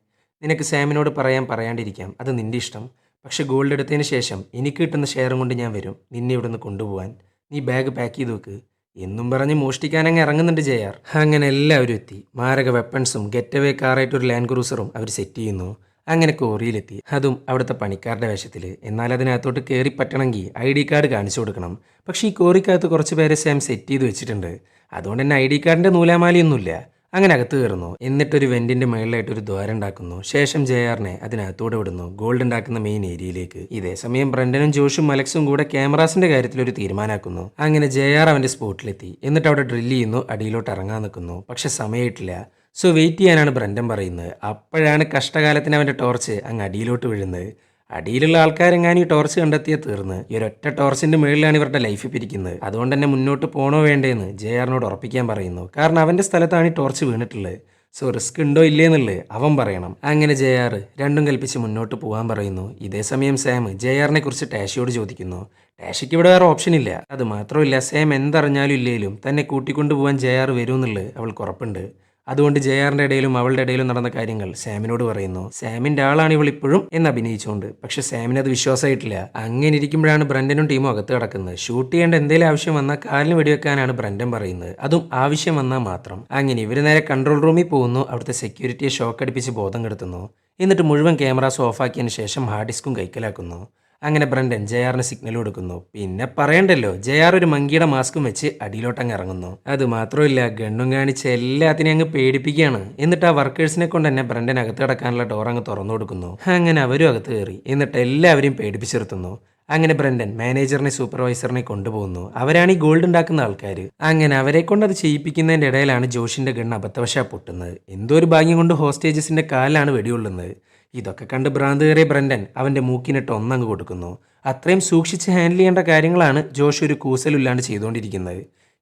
നിനക്ക് സാമിനോട് പറയാൻ പറയാണ്ടിരിക്കാം. അത് നിന്റെ ഇഷ്ടം. പക്ഷെ ഗോൾഡ് എടുത്തതിന് ശേഷം എനിക്ക് കിട്ടുന്ന ഷെയറും കൊണ്ട് ഞാൻ വരും. നിന്നെ ഇവിടെ നിന്ന് കൊണ്ടുപോകാൻ നീ ബാഗ് പാക്ക് ചെയ്ത് വെക്ക്. എന്നും പറഞ്ഞ് മോഷ്ടിക്കാനങ്ങ് ഇറങ്ങുന്നുണ്ട് ജയാർ അങ്ങനെ എല്ലാവരും എത്തി. മാരക വെപ്പൺസും ഗെറ്റവേ കാറായിട്ട് ഒരു ലാൻഡ് ക്രൂസറും അവർ സെറ്റ് ചെയ്യുന്നു. അങ്ങനെ കോറിയിലെത്തി. അതും അവിടുത്തെ പണിക്കാരുടെ വേഷത്തിൽ. എന്നാൽ അതിനകത്തോട്ട് കയറി പറ്റണമെങ്കിൽ ഐ ഡി കാർഡ് കാണിച്ചു കൊടുക്കണം. പക്ഷേ ഈ കോറിക്കകത്ത് കുറച്ച് പേരെ സാം സെറ്റ് ചെയ്ത് വെച്ചിട്ടുണ്ട്. അതുകൊണ്ട് തന്നെ ഐ ഡി കാർഡിന്റെ നൂലാമാലയൊന്നുമില്ല. അങ്ങനെ അകത്ത് കയറുന്നു. എന്നിട്ടൊരു വെന്റിന്റെ മുകളിലായിട്ട് ഒരു ദ്വാരം ഉണ്ടാക്കുന്നു. ശേഷം ജയാറിനെ അതിനകത്തൂടെ വിടുന്നു. ഗോൾഡ് ഉണ്ടാക്കുന്ന മെയിൻ ഏരിയയിലേക്ക് ഇതേ സമയം ബ്രണ്ടനും ജോഷും അലക്സും കൂടെ ക്യാമറാസിന്റെ കാര്യത്തിൽ ഒരു തീരുമാനമാക്കുന്നു അങ്ങനെ ജയാർ അവന്റെ സ്പോട്ടിലെത്തി. എന്നിട്ട് അവിടെ ഡ്രില്ല് ചെയ്യുന്നു. അടിയിലോട്ട് ഇറങ്ങാൻ നിൽക്കുന്നു. പക്ഷെ സമയമായിട്ടില്ല. സോ വെയിറ്റ് ചെയ്യാനാണ് ബ്രണ്ടൻ പറയുന്നത്. അപ്പോഴാണ് കഷ്ടകാലത്തിന് അവന്റെ ടോർച്ച് അങ്ങ് അടിയിലോട്ട് വീഴുന്നത്. അടിയിലുള്ള ആൾക്കാരെങ്ങാനും ഈ ടോർച്ച് കണ്ടെത്തിയാൽ തീർന്ന്. ഈ ഒരൊറ്റ ടോർച്ചിന്റെ മുകളിലാണ് ഇവരുടെ ലൈഫ് പിരിക്കുന്നത് അതുകൊണ്ട് തന്നെ മുന്നോട്ട് പോണോ വേണ്ടേന്ന് ജെ ആറിനോട് ഉറപ്പിക്കാൻ പറയുന്നു. കാരണം അവന്റെ സ്ഥലത്താണ് ഈ ടോർച്ച് വീണിട്ടുള്ളത്. സോ റിസ്ക് ഉണ്ടോ ഇല്ലേ എന്നുള്ളത് അവൻ പറയണം. അങ്ങനെ ജെ ആർ രണ്ടും കൽപ്പിച്ച് മുന്നോട്ട് പോകാൻ പറയുന്നു. ഇതേ സമയം സാം ജെ ആറിനെ കുറിച്ച് ടാഷിയോട് ചോദിക്കുന്നു. ടാഷിക്ക് ഇവിടെ വേറെ ഓപ്ഷൻ ഇല്ല. അത് മാത്രമല്ല സാം എന്തറിഞ്ഞാലും ഇല്ലേലും തന്നെ കൂട്ടിക്കൊണ്ടു പോകാൻ ജെ ആർ വരുമെന്നുള്ളത് അവൾക്ക് ഉറപ്പുണ്ട്. അതുകൊണ്ട് ജെ ആറിന്റെ ഇടയിലും അവളുടെ ഇടയിലും നടന്ന കാര്യങ്ങൾ സാമിനോട് പറയുന്നു. സാമിന്റെ ആളാണ് ഇവൾ ഇപ്പോഴും എന്ന് അഭിനയിച്ചുകൊണ്ട്. പക്ഷെ സാമിന് അത് വിശ്വാസമായിട്ടില്ല. അങ്ങനെ ഇരിക്കുമ്പോഴാണ് ബ്രണ്ടനും ടീമും അകത്ത് കിടക്കുന്നത്. ഷൂട്ട് ചെയ്യേണ്ട എന്തെങ്കിലും ആവശ്യം വന്നാൽ കാലിന് വെടിവെക്കാനാണ് ബ്രണ്ടൻ പറയുന്നത്. അതും ആവശ്യം വന്നാൽ മാത്രം. അങ്ങനെ ഇവർ നേരെ കൺട്രോൾ റൂമിൽ പോകുന്നു. അവിടുത്തെ സെക്യൂരിറ്റിയെ ഷോക്ക് അടിപ്പിച്ച് ബോധം കെടുത്തുന്നു. എന്നിട്ട് മുഴുവൻ ക്യാമറാസ് ഓഫാക്കിയതിന് ശേഷം ഹാർഡ് ഡിസ്കും കൈക്കലാക്കുന്നു. അങ്ങനെ ബ്രണ്ടൻ ജെ ആറിന് സിഗ്നൽ കൊടുക്കുന്നു. പിന്നെ പറയണ്ടല്ലോ ജെ ആർ ഒരു മങ്കിയുടെ മാസ്കും വെച്ച് അടിയിലോട്ടങ്ങ് ഇറങ്ങുന്നു. അത് മാത്രമല്ല ഗണ്ണും കാണിച്ച് എല്ലാത്തിനെയും അങ്ങ് പേടിപ്പിക്കുകയാണ്. എന്നിട്ട് ആ വർക്കേഴ്സിനെ കൊണ്ട് തന്നെ ബ്രണ്ടൻ അകത്ത് കിടക്കാനുള്ള ഡോർ അങ്ങ് തുറന്നു കൊടുക്കുന്നു. അങ്ങനെ അവരും അകത്ത് കയറി. എന്നിട്ട് എല്ലാവരെയും പേടിപ്പിച്ചിരുത്തുന്നു. അങ്ങനെ ബ്രണ്ടൻ മാനേജറിനെ സൂപ്പർവൈസറിനെ കൊണ്ടുപോകുന്നു. അവരാണ് ഈ ഗോൾഡ് ഉണ്ടാക്കുന്ന ആൾക്കാർ അങ്ങനെ അവരെ കൊണ്ട് അത് ചെയ്യിപ്പിക്കുന്നതിന്റെ ഇടയിലാണ് ജോഷിന്റെ ഗണ്ണ് അബദ്ധവശാ പൊട്ടുന്നത്. എന്തോ ഒരു ഭാഗ്യം കൊണ്ട് ഹോസ്റ്റേജസിന്റെ കാലാണ് വെടികൊള്ളുന്നത്. ഇതൊക്കെ കണ്ട് ഭ്രാന്ത് കയറിയ ബ്രണ്ടൻ അവന്റെ മൂക്കിനിട്ട് ഒന്നങ്ങ് കൊടുക്കുന്നു. അത്രയും സൂക്ഷിച്ച് ഹാൻഡിൽ ചെയ്യേണ്ട കാര്യങ്ങളാണ് ജോഷ് ഒരു കൂസലില്ലാണ്ട് ചെയ്തുകൊണ്ടിരിക്കുന്നത്.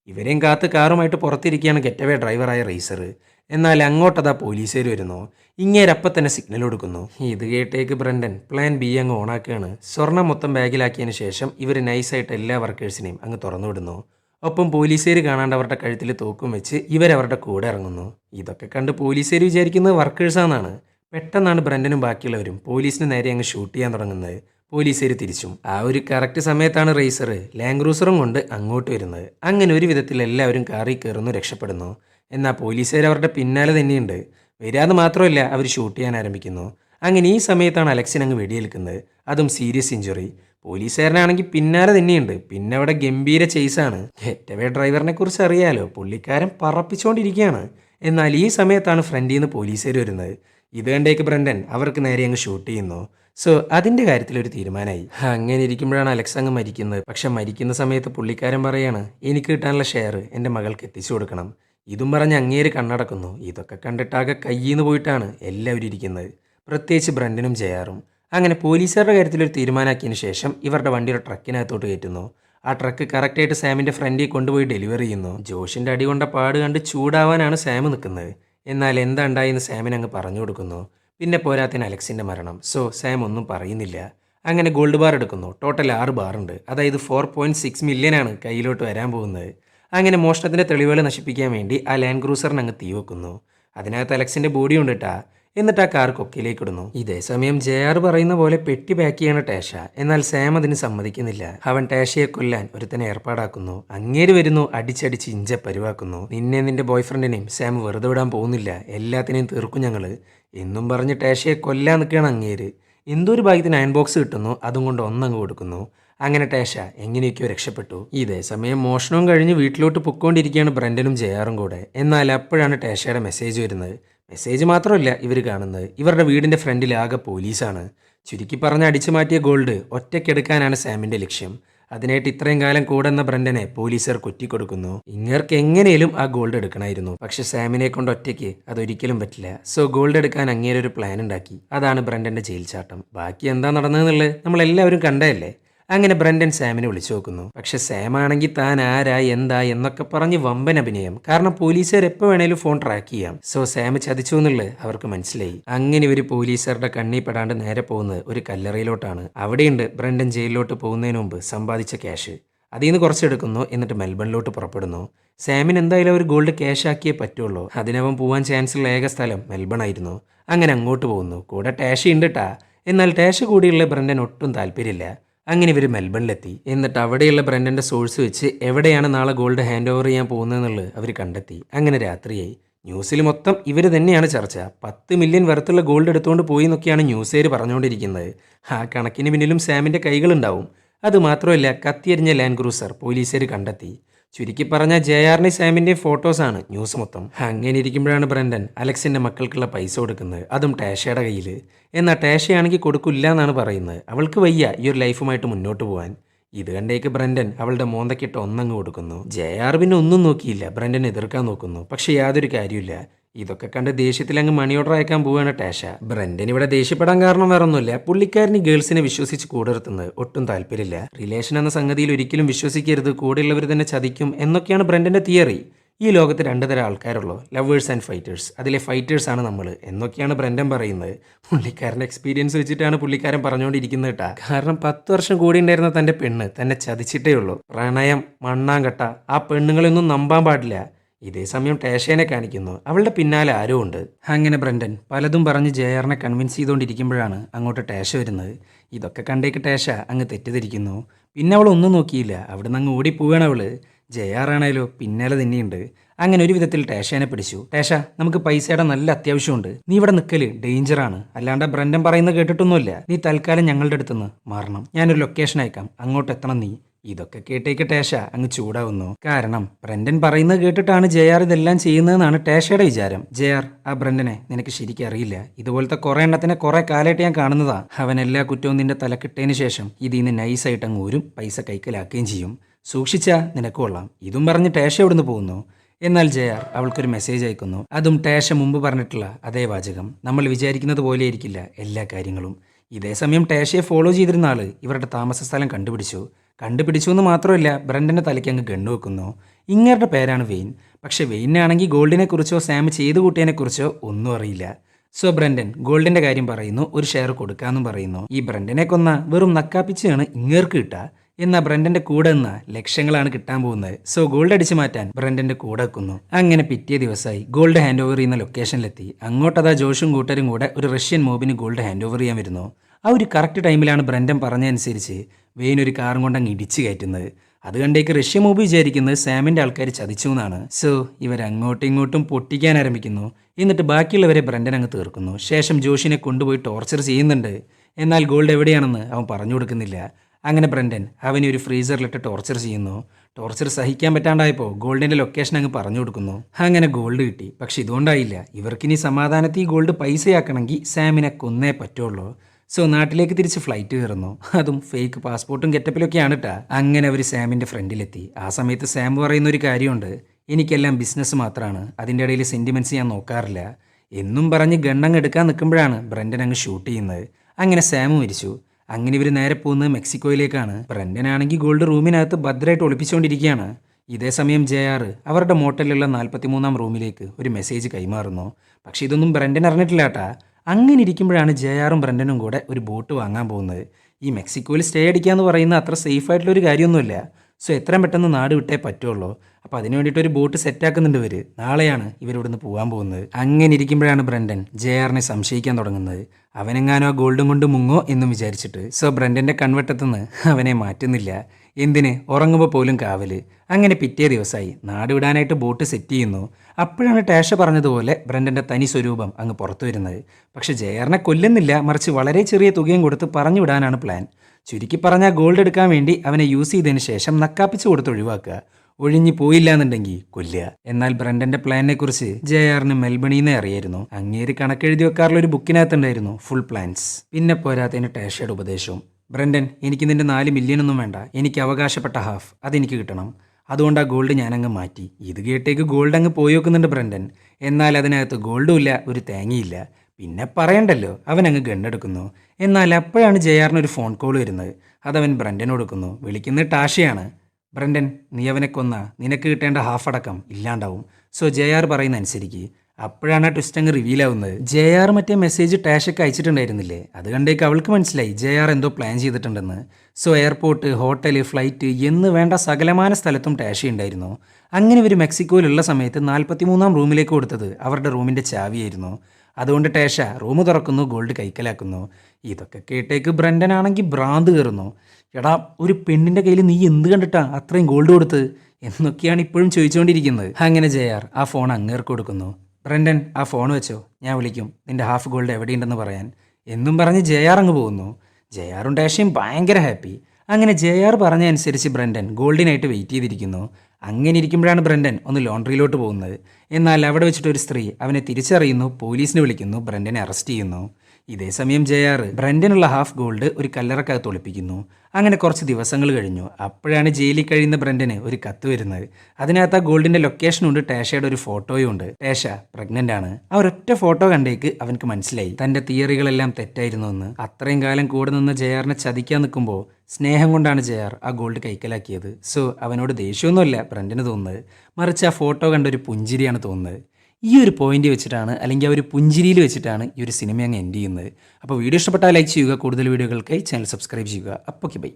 ഇവരെയും കാത്ത് കാറുമായിട്ട് പുറത്തിരിക്കുകയാണ് ഗെറ്റവേ ഡ്രൈവറായ റേസർ എന്നാൽ അങ്ങോട്ടതാ പോലീസുകാർ വരുന്നു. ഇങ്ങേരപ്പം തന്നെ സിഗ്നൽ കൊടുക്കുന്നു. ഇത് കേട്ടേക്ക് ബ്രണ്ടൻ. പ്ലാൻ ബി അങ്ങ് ഓണാക്കുകയാണ്. സ്വർണം മൊത്തം ബാഗിലാക്കിയതിന് ശേഷം ഇവർ നൈസായിട്ട് എല്ലാ വർക്കേഴ്സിനെയും അങ്ങ് തുറന്നുവിടുന്നു ഒപ്പം പോലീസുകാർ കാണാണ്ട് അവരുടെ കഴുത്തിൽ തോക്കും വെച്ച് ഇവരവരുടെ കൂടെ ഇറങ്ങുന്നു. ഇതൊക്കെ കണ്ട് പോലീസുകാർ വിചാരിക്കുന്നത് വർക്കേഴ്സാണെന്നാണ് പെട്ടെന്നാണ് ബ്രണ്ടനും ബാക്കിയുള്ളവരും പോലീസിന് നേരെ അങ്ങ് ഷൂട്ട് ചെയ്യാൻ തുടങ്ങുന്നത്. പോലീസുകാർ തിരിച്ചും. ആ ഒരു കറക്റ്റ് സമയത്താണ് റേസർ ലാൻഡ് ക്രൂസറും കൊണ്ട് അങ്ങോട്ട് വരുന്നത്. അങ്ങനെ ഒരു വിധത്തിൽ എല്ലാവരും കാറി കയറുന്നു രക്ഷപ്പെടുന്നു. എന്നാൽ പോലീസുകാർ അവരുടെ പിന്നാലെ തന്നെയുണ്ട്. വരാതെ മാത്രമല്ല അവർ ഷൂട്ട് ചെയ്യാൻ ആരംഭിക്കുന്നു. അങ്ങനെ ഈ സമയത്താണ് അലക്സിൻ അങ്ങ് വെടിയേൽക്കുന്നത്. അതും സീരിയസ് ഇഞ്ചുറി പോലീസുകാരനാണെങ്കിൽ പിന്നാലെ തന്നെയുണ്ട്. പിന്നെ അവിടെ ഗംഭീര ചേസാണ് ഗെറ്റവേ ഡ്രൈവറിനെ കുറിച്ച് അറിയാലോ. പുള്ളിക്കാരൻ പറപ്പിച്ചുകൊണ്ടിരിക്കുകയാണ് എന്നാൽ ഈ സമയത്താണ് ഫ്രണ്ടിൽ നിന്ന് പോലീസുകാർ വരുന്നത്. ഇത് കണ്ടേക്ക് ബ്രണ്ടൻ അവർക്ക് നേരെ അങ്ങ് ഷൂട്ട് ചെയ്യുന്നു. സോ അതിന്റെ കാര്യത്തിൽ ഒരു തീരുമാനമായി. അങ്ങനെ ഇരിക്കുമ്പോഴാണ് അലക്സ് അങ്ങ് മരിക്കുന്നത്. പക്ഷെ മരിക്കുന്ന സമയത്ത് പുള്ളിക്കാരൻ പറയാണ് എനിക്ക് കിട്ടാനുള്ള ഷെയർ എന്റെ മകൾക്ക് എത്തിച്ചു കൊടുക്കണം. ഇതും പറഞ്ഞ് അങ്ങേര് കണ്ണടക്കുന്നു. ഇതൊക്കെ കണ്ടിട്ടാകെ കയ്യിന്ന് പോയിട്ടാണ് എല്ലാവരും ഇരിക്കുന്നത്. പ്രത്യേകിച്ച് ബ്രണ്ടനും ജയാറും. അങ്ങനെ പോലീസുകാരുടെ കാര്യത്തിൽ ഒരു തീരുമാനമാക്കിയതിന് ശേഷം ഇവരുടെ വണ്ടി ഒരു ട്രക്കിനകത്തോട്ട് കയറ്റുന്നു. ആ ട്രക്ക് കറക്റ്റായിട്ട് സാമിന്റെ ഫ്രണ്ടിൽ കൊണ്ടുപോയി ഡെലിവറി ചെയ്യുന്നു. ജോഷിന്റെ അടി കൊണ്ട പാട് കണ്ട് ചൂടാവാനാണ് സാം നിൽക്കുന്നത്. എന്നാൽ എന്താണ്ടായെന്ന് സാമിന് അങ്ങ് പറഞ്ഞു കൊടുക്കുന്നു. പിന്നെ പോരാത്തിന് അലക്സിന്റെ മരണം. സോ സാം ഒന്നും പറയുന്നില്ല. അങ്ങനെ ഗോൾഡ് ബാർ എടുക്കുന്നു. ടോട്ടൽ ആറ് ബാറുണ്ട് അതായത് ഫോർ പോയിന്റ് സിക്സ് മില്യനാണ് കയ്യിലോട്ട് വരാൻ പോകുന്നത്. അങ്ങനെ മോഷണത്തിന്റെ തെളിവുകൾ നശിപ്പിക്കാൻ വേണ്ടി ആ ലാൻഡ് ക്രൂസറിന് അങ്ങ് തീ വെക്കുന്നു. അതിനകത്ത് അലക്സിന്റെ ബോഡി കൊണ്ടിട്ടാ എന്നിട്ട് ആ കാർ കൊക്കയിലേക്ക് ഇടുന്നു. ഇതേ സമയം ജെ ആർ പറയുന്ന പോലെ പെട്ടി പാക്ക് ചെയ്യണ ടേഷ. എന്നാൽ സാം അതിന് സമ്മതിക്കുന്നില്ല. അവൻ ടേഷയെ കൊല്ലാൻ ഒരുത്തനെ ഏർപ്പാടാക്കുന്നു. അങ്ങേര് വരുന്നു അടിച്ചടിച്ച് ഇഞ്ച പരിവാക്കുന്നു. നിന്നെ നിന്റെ ബോയ്ഫ്രണ്ടിനെയും സാം വെറുതെ വിടാൻ പോകുന്നില്ല. എല്ലാത്തിനെയും തീർക്കും ഞങ്ങൾ. എന്നും പറഞ്ഞ് ടേഷയെ കൊല്ലാൻ നിൽക്കുകയാണ് അങ്ങേര്. എന്തൊരു ഭാഗ്യത്തിന് അയൺ ബോക്സ് കിട്ടുന്നു. അതും കൊണ്ട് ഒന്നങ്ങ് കൊടുക്കുന്നു. അങ്ങനെ ടേഷ എങ്ങനെയൊക്കെയോ രക്ഷപ്പെട്ടു. ഇതേ സമയം മോഷണവും കഴിഞ്ഞ് വീട്ടിലോട്ട് പൊക്കോണ്ടിരിക്കുകയാണ് ബ്രണ്ടനും ജയാറും കൂടെ. എന്നാൽ അപ്പോഴാണ് ടേഷയുടെ മെസ്സേജ് വരുന്നത്. മെസ്സേജ് മാത്രമല്ല ഇവർ കാണുന്നത്. ഇവരുടെ വീടിന്റെ ഫ്രണ്ടിൽ ആകെ പോലീസാണ്. ചുരുക്കി പറഞ്ഞ് അടിച്ചു മാറ്റിയ ഗോൾഡ് ഒറ്റയ്ക്കെടുക്കാനാണ് സാമിന്റെ ലക്ഷ്യം. അതിനായിട്ട് ഇത്രയും കാലം കൂടെന്ന ബ്രണ്ടനെ പോലീസുകാർ കൊറ്റിക്കൊടുക്കുന്നു. ഇങ്ങർക്ക് എങ്ങനെയും ആ ഗോൾഡ് എടുക്കണമായിരുന്നു. പക്ഷെ സാമിനെ കൊണ്ട് ഒറ്റയ്ക്ക് അതൊരിക്കലും പറ്റില്ല. സോ ഗോൾഡ് എടുക്കാൻ അങ്ങേരൊരു പ്ലാൻ ഉണ്ടാക്കി. അതാണ് ബ്രണ്ടന്റെ ജയിൽ ചാട്ടം. ബാക്കി എന്താ നടന്നതെന്നുള്ളത് നമ്മളെല്ലാവരും കണ്ടതല്ലേ? അങ്ങനെ ബ്രണ്ടൻ സാമിനെ വിളിച്ചു നോക്കുന്നു. പക്ഷെ സാമാണെങ്കിൽ താൻ ആരാ എന്താ എന്നൊക്കെ പറഞ്ഞ് വമ്പൻ അഭിനയം. കാരണം പോലീസുകാർ എപ്പോൾ വേണേലും ഫോൺ ട്രാക്ക് ചെയ്യാം. സോ സാം ചതിച്ചു എന്നുള്ളത് അവർക്ക് മനസ്സിലായി. അങ്ങനെ ഒരു പോലീസുകാരുടെ കണ്ണി പെടാണ്ട് നേരെ പോകുന്നത് ഒരു കല്ലറയിലോട്ടാണ്. അവിടെയുണ്ട് ബ്രണ്ടൻ ജയിലിലോട്ട് പോകുന്നതിന് മുമ്പ് സമ്പാദിച്ച ക്യാഷ്. അതിൽ നിന്ന് കുറച്ചെടുക്കുന്നു എന്നിട്ട് മെൽബണിലോട്ട് പുറപ്പെടുന്നു. സാമിന് എന്തായാലും ഒരു ഗോൾഡ് ക്യാഷ് ആക്കിയേ പറ്റുള്ളൂ. അതിനവൻ പോകാൻ ചാൻസ് ഉള്ള ഏക സ്ഥലം മെൽബൺ ആയിരുന്നു. അങ്ങനെ അങ്ങോട്ട് പോകുന്നു. കൂടെ ടാഷ് ഉണ്ട് എന്നാൽ ടാഷ് കൂടിയുള്ള ബ്രണ്ടൻ ഒട്ടും താല്പര്യമില്ല. അങ്ങനെ ഇവർ മെൽബണിലെത്തി. എന്നിട്ട് അവിടെയുള്ള ബ്രൻഡന്റെ സോഴ്സ് വെച്ച് എവിടെയാണ് നാളെ ഗോൾഡ് ഹാൻഡ് ഓവർ ചെയ്യാൻ പോകുന്നതെന്നുള്ളത് അവർ കണ്ടെത്തി. അങ്ങനെ രാത്രിയായി. ന്യൂസിൽ മൊത്തം ഇവർ തന്നെയാണ് ചർച്ച. പത്ത് മില്യൺ വർത്തുള്ള ഗോൾഡ് എടുത്തുകൊണ്ട് പോയി എന്നൊക്കെയാണ് ന്യൂസുകാർ പറഞ്ഞുകൊണ്ടിരിക്കുന്നത് ആ കണക്കിന് പിന്നിലും സാമിന്റെ കൈകളുണ്ടാവും. അതുമാത്രമല്ല കത്തിയെറിഞ്ഞ ലാൻഡ് ക്രൂസർ പോലീസുകാർ കണ്ടെത്തി. ചുരുക്കി പറഞ്ഞ ജെ ആറിനെ സാമിന്റെ ഫോട്ടോസാണ് ന്യൂസ് മൊത്തം. അങ്ങനെ ഇരിക്കുമ്പോഴാണ് ബ്രണ്ടൻ അലക്സിന്റെ മക്കൾക്കുള്ള പൈസ കൊടുക്കുന്നത് അതും ടേഷയുടെ കയ്യിൽ എന്നാൽ ടേഷയാണെങ്കിൽ കൊടുക്കില്ല എന്നാണ് പറയുന്നത്. അവൾക്ക് വയ്യ ഈ ഒരു ലൈഫുമായിട്ട് മുന്നോട്ട് പോകാൻ ഇത് കണ്ടേക്ക് ബ്രണ്ടൻ അവളുടെ മോന്തക്കിട്ട് ഒന്നങ്ങ് കൊടുക്കുന്നു. ജെ ആർ പിന്നെ ഒന്നും നോക്കിയില്ല ബ്രണ്ടൻ എതിർക്കാൻ നോക്കുന്നു. പക്ഷെ യാതൊരു കാര്യമില്ല ഇതൊക്കെ കണ്ട് ദേഷ്യത്തിൽ അങ്ങ് മണി ഓർഡർ അയക്കാൻ പോവുകയാണ് ടേഷ. ബ്രെൻഡൻ ഇവിടെ ദേഷ്യപ്പെടാൻ കാരണം വേറെ ഒന്നുമില്ല പുള്ളിക്കാരന് ഗേൾസിനെ വിശ്വസിച്ച് കൂടെ നിർത്തുന്നത് ഒട്ടും താല്പര്യമില്ല. റിലേഷൻ എന്ന സംഗതിയിൽ ഒരിക്കലും വിശ്വസിക്കരുത് കൂടെയുള്ളവർ തന്നെ ചതിക്കും എന്നൊക്കെയാണ് ബ്രെൻഡന്റെ തിയറി. ഈ ലോകത്ത് രണ്ട് തരം ആൾക്കാരുള്ളൂ. ലവേഴ്സ് ആൻഡ് ഫൈറ്റേഴ്സ് അതിലെ ഫൈറ്റേഴ്സ് ആണ് നമ്മൾ എന്നൊക്കെയാണ് ബ്രൻഡൻ പറയുന്നത്. പുള്ളിക്കാരന്റെ എക്സ്പീരിയൻസ് വെച്ചിട്ടാണ് പുള്ളിക്കാരൻ പറഞ്ഞുകൊണ്ടിരിക്കുന്നത് കേട്ടാ കാരണം പത്ത് വർഷം കൂടി ഉണ്ടായിരുന്ന തന്റെ പെണ്ണ് തന്നെ ചതിച്ചിട്ടേ ഉള്ളൂ. പ്രണയം മണ്ണാങ്കട്ട ആ പെണ്ണുങ്ങളെയൊന്നും നമ്പാൻ പാടില്ല. ഇതേ സമയം ടേഷേനെ കാണിക്കുന്നു. അവളുടെ പിന്നാലെ ആരോ ഉണ്ട് അങ്ങനെ ബ്രണ്ടൻ. പലതും പറഞ്ഞ് ജയറിനെ കൺവിൻസ് ചെയ്തുകൊണ്ടിരിക്കുമ്പോഴാണ് അങ്ങോട്ട് ടേഷ വരുന്നത്. ഇതൊക്കെ കണ്ടേക്ക് ടേഷ അങ്ങ് തെറ്റിദ്ധരിക്കുന്നു. പിന്നെ അവൾ ഒന്നും നോക്കിയില്ല. അവിടെ നിന്ന് അങ്ങ് ഓടിപ്പോവുകയാണ് അവൾ. ജയാറാണേലോ പിന്നാലെ തന്നെയുണ്ട് അങ്ങനെ ഒരു വിധത്തിൽ ടേഷേനെ പിടിച്ചു. ടേഷ നമുക്ക് പൈസയുടെ നല്ല അത്യാവശ്യമുണ്ട്. നീ ഇവിടെ നിൽക്കൽ ഡേഞ്ചറാണ് അല്ലാണ്ട് ബ്രണ്ടൻ പറയുന്നത് കേട്ടിട്ടൊന്നുമില്ല. നീ തൽക്കാലം ഞങ്ങളുടെ അടുത്തുനിന്ന് മാറണം. ഞാനൊരു ലൊക്കേഷൻ അയക്കാം. അങ്ങോട്ട് എത്തണം നീ. ഇതൊക്കെ കേട്ടേക്ക് ടേഷ. അങ്ങ് ചൂടാവുന്നു. കാരണം ബ്രണ്ടൻ പറയുന്നത് കേട്ടിട്ടാണ് ജെ ആർ ഇതെല്ലാം ചെയ്യുന്നതെന്നാണ് ടേഷയുടെ വിചാരം. ജെ ആർ ആ ബ്രണ്ടനെ നിനക്ക് ശരിക്കും അറിയില്ല. ഇതുപോലത്തെ കുറെ എണ്ണത്തിനെ കുറെ കാലമായിട്ട് ഞാൻ കാണുന്നതാ. അവൻ എല്ലാ കുറ്റവും നിന്റെ തലക്കിട്ടതിന് ശേഷം ഇതിൽ നിന്ന് നൈസായിട്ട് അങ്ങ് ഊരും പൈസ കൈക്കലാക്കുകയും ചെയ്യും. സൂക്ഷിച്ചാ നിനക്ക് കൊള്ളാം. ഇതും പറഞ്ഞ് ടേഷ എവിടുന്ന് പോകുന്നു? എന്നാൽ ജയർ അവൾക്കൊരു മെസ്സേജ് അയക്കുന്നു. അതും ടേഷ മുമ്പ് പറഞ്ഞിട്ടുള്ള അതേ വാചകം. നമ്മൾ വിചാരിക്കുന്നത് പോലെയായിരിക്കില്ല എല്ലാ കാര്യങ്ങളും. ഇതേ സമയം ടേഷയെ ഫോളോ ചെയ്തിരുന്ന ആൾ ഇവരുടെ താമസ സ്ഥലം കണ്ടുപിടിച്ചു. കണ്ടുപിടിച്ചു എന്ന് മാത്രമല്ല ബ്രണ്ടന്റെ തലയ്ക്ക് അങ്ങ് ഗണ്ണു വെക്കുന്നു. ഇങ്ങരുടെ പേരാണ് വെയിൻ. പക്ഷെ വെയിനാണെങ്കിൽ ഗോൾഡിനെ കുറിച്ചോ സാം ചെയ്തു കൂട്ടിയതിനെ കുറിച്ചോ ഒന്നും അറിയില്ല. സോ ബ്രണ്ടൻ ഗോൾഡിന്റെ കാര്യം പറയുന്നു ഒരു ഷെയർ കൊടുക്കാമെന്നും പറയുന്നു. ഈ ബ്രണ്ടനെ കൊന്ന വെറും നക്കാപ്പിച്ചാണ് ഇങ്ങേർക്ക് കിട്ടുക. എന്നാൽ ബ്രണ്ടന്റെ കൂടെ നിന്ന് ലക്ഷങ്ങളാണ് കിട്ടാൻ പോകുന്നത്. സോ ഗോൾഡ് അടിച്ചു മാറ്റാൻ ബ്രണ്ടന്റെ കൂടെ വെക്കുന്നു അങ്ങനെ പിറ്റേ ദിവസമായി ഗോൾഡ് ഹാൻഡ് ഓവർ ചെയ്യുന്ന ലൊക്കേഷനിലെത്തി. അങ്ങോട്ടതാ ജോഷും കൂട്ടരും കൂടെ ഒരു റഷ്യൻ മോബിന് ഗോൾഡ് ഹാൻഡ് ഓവർ ചെയ്യാൻ വരുന്നു. ആ ഒരു കറക്റ്റ് ടൈമിലാണ് ബ്രൻഡൻ പറഞ്ഞതനുസരിച്ച് വെയിൻ ഒരു കാറും കൊണ്ട് അങ്ങ് ഇടിച്ചു കയറ്റുന്നത്. അത് കണ്ടേക്ക് റഷ്യ മൂബി വിചാരിക്കുന്നത് സാമിന്റെ ആൾക്കാർ ചതിച്ചു എന്നാണ്. സോ ഇവർ അങ്ങോട്ടും ഇങ്ങോട്ടും പൊട്ടിക്കാൻ ആരംഭിക്കുന്നു. എന്നിട്ട് ബാക്കിയുള്ളവരെ ബ്രണ്ടൻ അങ്ങ് തീർക്കുന്നു. ശേഷം ജോഷിനെ കൊണ്ടുപോയി ടോർച്ചർ ചെയ്യുന്നുണ്ട്. എന്നാൽ ഗോൾഡ് എവിടെയാണെന്ന് അവൻ പറഞ്ഞു കൊടുക്കുന്നില്ല. അങ്ങനെ ബ്രണ്ടൻ അവനെ ഒരു ഫ്രീസറിലിട്ട് ടോർച്ചർ ചെയ്യുന്നു. ടോർച്ചർ സഹിക്കാൻ പറ്റാണ്ടായപ്പോൾ ഗോൾഡിന്റെ ലൊക്കേഷൻ അങ്ങ് പറഞ്ഞു കൊടുക്കുന്നു. അങ്ങനെ ഗോൾഡ് കിട്ടി. പക്ഷെ ഇതുകൊണ്ടായില്ല. ഇവർക്കിനി സമാധാനത്തിൽ ഗോൾഡ് പൈസയാക്കണമെങ്കിൽ സാമിനെ കൊന്നേ പറ്റുള്ളൂ. സോ നാട്ടിലേക്ക് തിരിച്ച് ഫ്ലൈറ്റ് കയറുന്നു. അതും ഫേക്ക് പാസ്പോർട്ടും ഗെറ്റപ്പിലൊക്കെയാണ് കേട്ടാ അങ്ങനെ അവർ സാമിന്റെ ഫ്രണ്ടിലെത്തി. ആ സമയത്ത് സാം പറയുന്ന ഒരു കാര്യമുണ്ട്. എനിക്കെല്ലാം ബിസിനസ് മാത്രമാണ് അതിന്റെ ഇടയിൽ സെന്റിമെൻസ് ഞാൻ നോക്കാറില്ല. എന്നും പറഞ്ഞ് ഗണ്ണങ്ങ് എടുക്കാൻ നിൽക്കുമ്പോഴാണ് ബ്രണ്ടൻ അങ്ങ് ഷൂട്ട് ചെയ്യുന്നത്. അങ്ങനെ സാം മരിച്ചു. അങ്ങനെ ഇവർ നേരെ പോകുന്നത് മെക്സിക്കോയിലേക്കാണ്. ബ്രണ്ടനാണെങ്കിൽ ഗോൾഡ് റൂമിനകത്ത് ഭദ്രമായിട്ട് ഒളിപ്പിച്ചുകൊണ്ടിരിക്കുകയാണ്. ഇതേ സമയം ജെ ആർ അവരുടെ മോട്ടലിലുള്ള നാൽപ്പത്തിമൂന്നാം റൂമിലേക്ക് ഒരു മെസ്സേജ് കൈമാറുന്നു. പക്ഷേ ഇതൊന്നും ബ്രണ്ടൻ അറിഞ്ഞിട്ടില്ല കേട്ടാ അങ്ങനെ ഇരിക്കുമ്പോഴാണ് ജെ ആറും ബ്രണ്ടനും കൂടെ ഒരു ബോട്ട് വാങ്ങാൻ പോകുന്നത്. ഈ മെക്സിക്കോയിൽ സ്റ്റേ അടിക്കുക എന്ന് പറയുന്ന അത്ര സേഫ് ആയിട്ടുള്ള ഒരു കാര്യമൊന്നുമില്ല. സോ എത്രയും പെട്ടെന്ന് നാട് വിട്ടേ പറ്റുള്ളൂ. അപ്പോൾ അതിന് വേണ്ടിയിട്ട് ഒരു ബോട്ട് സെറ്റാക്കുന്നുണ്ട് ഇവർ നാളെയാണ് ഇവരിവിടുന്ന് പോകാൻ പോകുന്നത്. അങ്ങനെ ഇരിക്കുമ്പോഴാണ് ബ്രണ്ടൻ ജെ ആറിനെ സംശയിക്കാൻ തുടങ്ങുന്നത്. അവനെങ്ങാനോ ഗോൾഡും കൊണ്ട് മുങ്ങോ എന്നും വിചാരിച്ചിട്ട്. സോ ബ്രണ്ടന്റെ കൺവെട്ടത്തുനിന്ന് അവനെ മാറ്റുന്നില്ല. എന്തിന് ഉറങ്ങുമ്പോൾ പോലും കാവൽ? അങ്ങനെ പിറ്റേ ദിവസമായി നാട് വിടാനായിട്ട് ബോട്ട് സെറ്റ് ചെയ്യുന്നു. അപ്പോഴാണ് ടേഷ പറഞ്ഞതുപോലെ ബ്രണ്ടന്റെ തനി സ്വരൂപം അങ്ങ് പുറത്തു വരുന്നത്. പക്ഷെ ജയറിനെ കൊല്ലുന്നില്ല മറിച്ച് വളരെ ചെറിയ തുകയും കൊടുത്ത് പറഞ്ഞു വിടാനാണ് പ്ലാൻ. ചുരുക്കി പറഞ്ഞാൽ ഗോൾഡ് എടുക്കാൻ വേണ്ടി അവനെ യൂസ് ചെയ്തതിന് ശേഷം നക്കാപ്പിച്ച് കൊടുത്ത് ഒഴിവാക്കുക. ഒഴിഞ്ഞു പോയില്ല എന്നുണ്ടെങ്കിൽ കൊല്ലുക. എന്നാൽ ബ്രണ്ടന്റെ പ്ലാനിനെ കുറിച്ച് ജെ ആറിന് മെൽബണിന്നേ അറിയായിരുന്നു. അങ്ങേര് കണക്കെഴുതി വെക്കാറുള്ള ഒരു ബുക്കിനകത്തുണ്ടായിരുന്നു ഫുൾ പ്ലാൻസ്. പിന്നെ പോരാത്തതിന് ടേഷയുടെ ഉപദേശവും. ബ്രണ്ടൻ എനിക്ക് നിന്റെ നാല് മില്യൺ ഒന്നും വേണ്ട. എനിക്ക് അവകാശപ്പെട്ട ഹാഫ് അതെനിക്ക് കിട്ടണം. അതുകൊണ്ട് ആ ഗോൾഡ് ഞാനങ്ങ് മാറ്റി. ഇത് കേട്ടേക്ക് ഗോൾഡ് അങ്ങ് പോയി വെക്കുന്നുണ്ട് ബ്രണ്ടൻ. എന്നാൽ അതിനകത്ത് ഗോൾഡും ഇല്ല ഒരു തേങ്ങയില്ല പിന്നെ പറയണ്ടല്ലോ അവൻ അങ്ങ് ഗണ്ണെടുക്കുന്നു എന്നാൽ അപ്പോഴാണ് ജയാറിന് ഒരു ഫോൺ കോൾ വരുന്നത്. അതവൻ ബ്രണ്ടൻ കൊടുക്കുന്നു വിളിക്കുന്നത് ടാഷയാണ്. ബ്രണ്ടൻ നീ അവനെ കൊന്ന. നിനക്ക് കിട്ടേണ്ട ഹാഫ് അടക്കം ഇല്ലാണ്ടാവും. സോ ജെ ആർ പറയുന്ന അനുസരിക്ക്. അപ്പോഴാണ് ട്വിസ്റ്റ് അങ്ങ് റിവീൽ ആവുന്നത്. ജെ ആർ മറ്റേ മെസ്സേജ് ടാഷൊക്കെ അയച്ചിട്ടുണ്ടായിരുന്നില്ലേ? അത് കണ്ടേക്ക് അവൾക്ക് മനസ്സിലായി ജെ ആർ എന്തോ പ്ലാൻ ചെയ്തിട്ടുണ്ടെന്ന്. സോ എയർപോർട്ട് ഹോട്ടൽ ഫ്ലൈറ്റ് എന്ന് വേണ്ട സകലമാന സ്ഥലത്തും ടാഷ് ഉണ്ടായിരുന്നു. അങ്ങനെ ഇവർ മെക്സിക്കോയിലുള്ള സമയത്ത് നാൽപ്പത്തിമൂന്നാം റൂമിലേക്ക് കൊടുത്തത് അവരുടെ റൂമിന്റെ ചാവിയായിരുന്നു. അതുകൊണ്ട് ടേഷ റൂം തുറക്കുന്നു ഗോൾഡ് കൈക്കലാക്കുന്നു. ഇതൊക്കെ കേട്ടേക്ക് ബ്രണ്ടൻ ആണെങ്കിൽ ഭ്രാന്ത് കയറുന്നു. എടാ ഒരു പെണ്ണിന്റെ കയ്യിൽ നീ എന്ത് കണ്ടിട്ടാ അത്രയും ഗോൾഡ് കൊടുത്ത്? എന്നൊക്കെയാണ് ഇപ്പോഴും ചോദിച്ചുകൊണ്ടിരിക്കുന്നത്. അങ്ങനെ ജയാർ ആ ഫോൺ അങ്ങേർക്ക് കൊടുക്കുന്നു. ബ്രണ്ടൻ ആ ഫോൺ വെച്ചോ. ഞാൻ വിളിക്കും. നിന്റെ ഹാഫ് ഗോൾഡ് എവിടെയുണ്ടെന്ന് പറയാൻ. എന്നും പറഞ്ഞ് ജെ ആർ അങ്ങ് പോകുന്നു. ജെ ആറും ഡാഷയും ഭയങ്കര ഹാപ്പി. അങ്ങനെ ജയാർ പറഞ്ഞ അനുസരിച്ച് ബ്രണ്ടൻ ഗോൾഡിനായിട്ട് വെയിറ്റ് ചെയ്തിരിക്കുന്നു. അങ്ങനെ ഇരിക്കുമ്പോഴാണ് ബ്രണ്ടൻ ഒന്ന് ലോണ്ടറിയിലോട്ട് പോകുന്നത്. എന്നാൽ അവിടെ വെച്ചിട്ട് ഒരു സ്ത്രീ അവനെ തിരിച്ചറിയുന്നു പോലീസിനെ വിളിക്കുന്നു ബ്രണ്ടനെ അറസ്റ്റ് ചെയ്യുന്നു. ഇതേ സമയം ആർ ബ്രെൻഡിനുള്ള ഹാഫ് ഗോൾഡ് ഒരു കല്ലറക്കകത്ത് ഒളിപ്പിക്കുന്നു. അങ്ങനെ കുറച്ച് ദിവസങ്ങൾ കഴിഞ്ഞു. അപ്പോഴാണ് ജയിലിൽ കഴിയുന്ന ബ്രെൻഡിന് ഒരു കത്ത് വരുന്നത്. അതിനകത്ത് ആ ഗോൾഡിന്റെ ലൊക്കേഷനുണ്ട് ടേഷയുടെ ഒരു ഫോട്ടോയും ഉണ്ട്. ടേഷ പ്രഗ്നന്റ് ആണ്. ആ ഒരൊറ്റ ഫോട്ടോ കണ്ടേക്ക് അവനക്ക് മനസ്സിലായി. തന്റെ തിയറികളെല്ലാം തെറ്റായിരുന്നു എന്ന്. അത്രയും കാലം കൂടെ നിന്ന് ജെ ആറിനെ ചതിക്കാൻ നിൽക്കുമ്പോൾ സ്നേഹം കൊണ്ടാണ് ജെ ആർ ആ ഗോൾഡ് കൈക്കലാക്കിയത്. സോ അവനോട് ദേഷ്യമൊന്നുമല്ല ബ്രൻഡിന് തോന്നുന്നത്. മറിച്ച് ആ ഫോട്ടോ കണ്ട ഒരു പുഞ്ചിരിയാണ് തോന്നുന്നത്. ഈ ഒരു പോയിന്റ് വെച്ചിട്ടാണ് അല്ലെങ്കിൽ ആ ഒരു പുഞ്ചിരിയിൽ വെച്ചിട്ടാണ് ഈ ഒരു സിനിമ അങ്ങ് എൻഡ് ചെയ്യുന്നത്. അപ്പോൾ വീഡിയോ ഇഷ്ടപ്പെട്ടാൽ ലൈക്ക് ചെയ്യുക കൂടുതൽ വീഡിയോകൾക്കായി ചാനൽ സബ്സ്ക്രൈബ് ചെയ്യുക. അപ്പോൾ ബൈ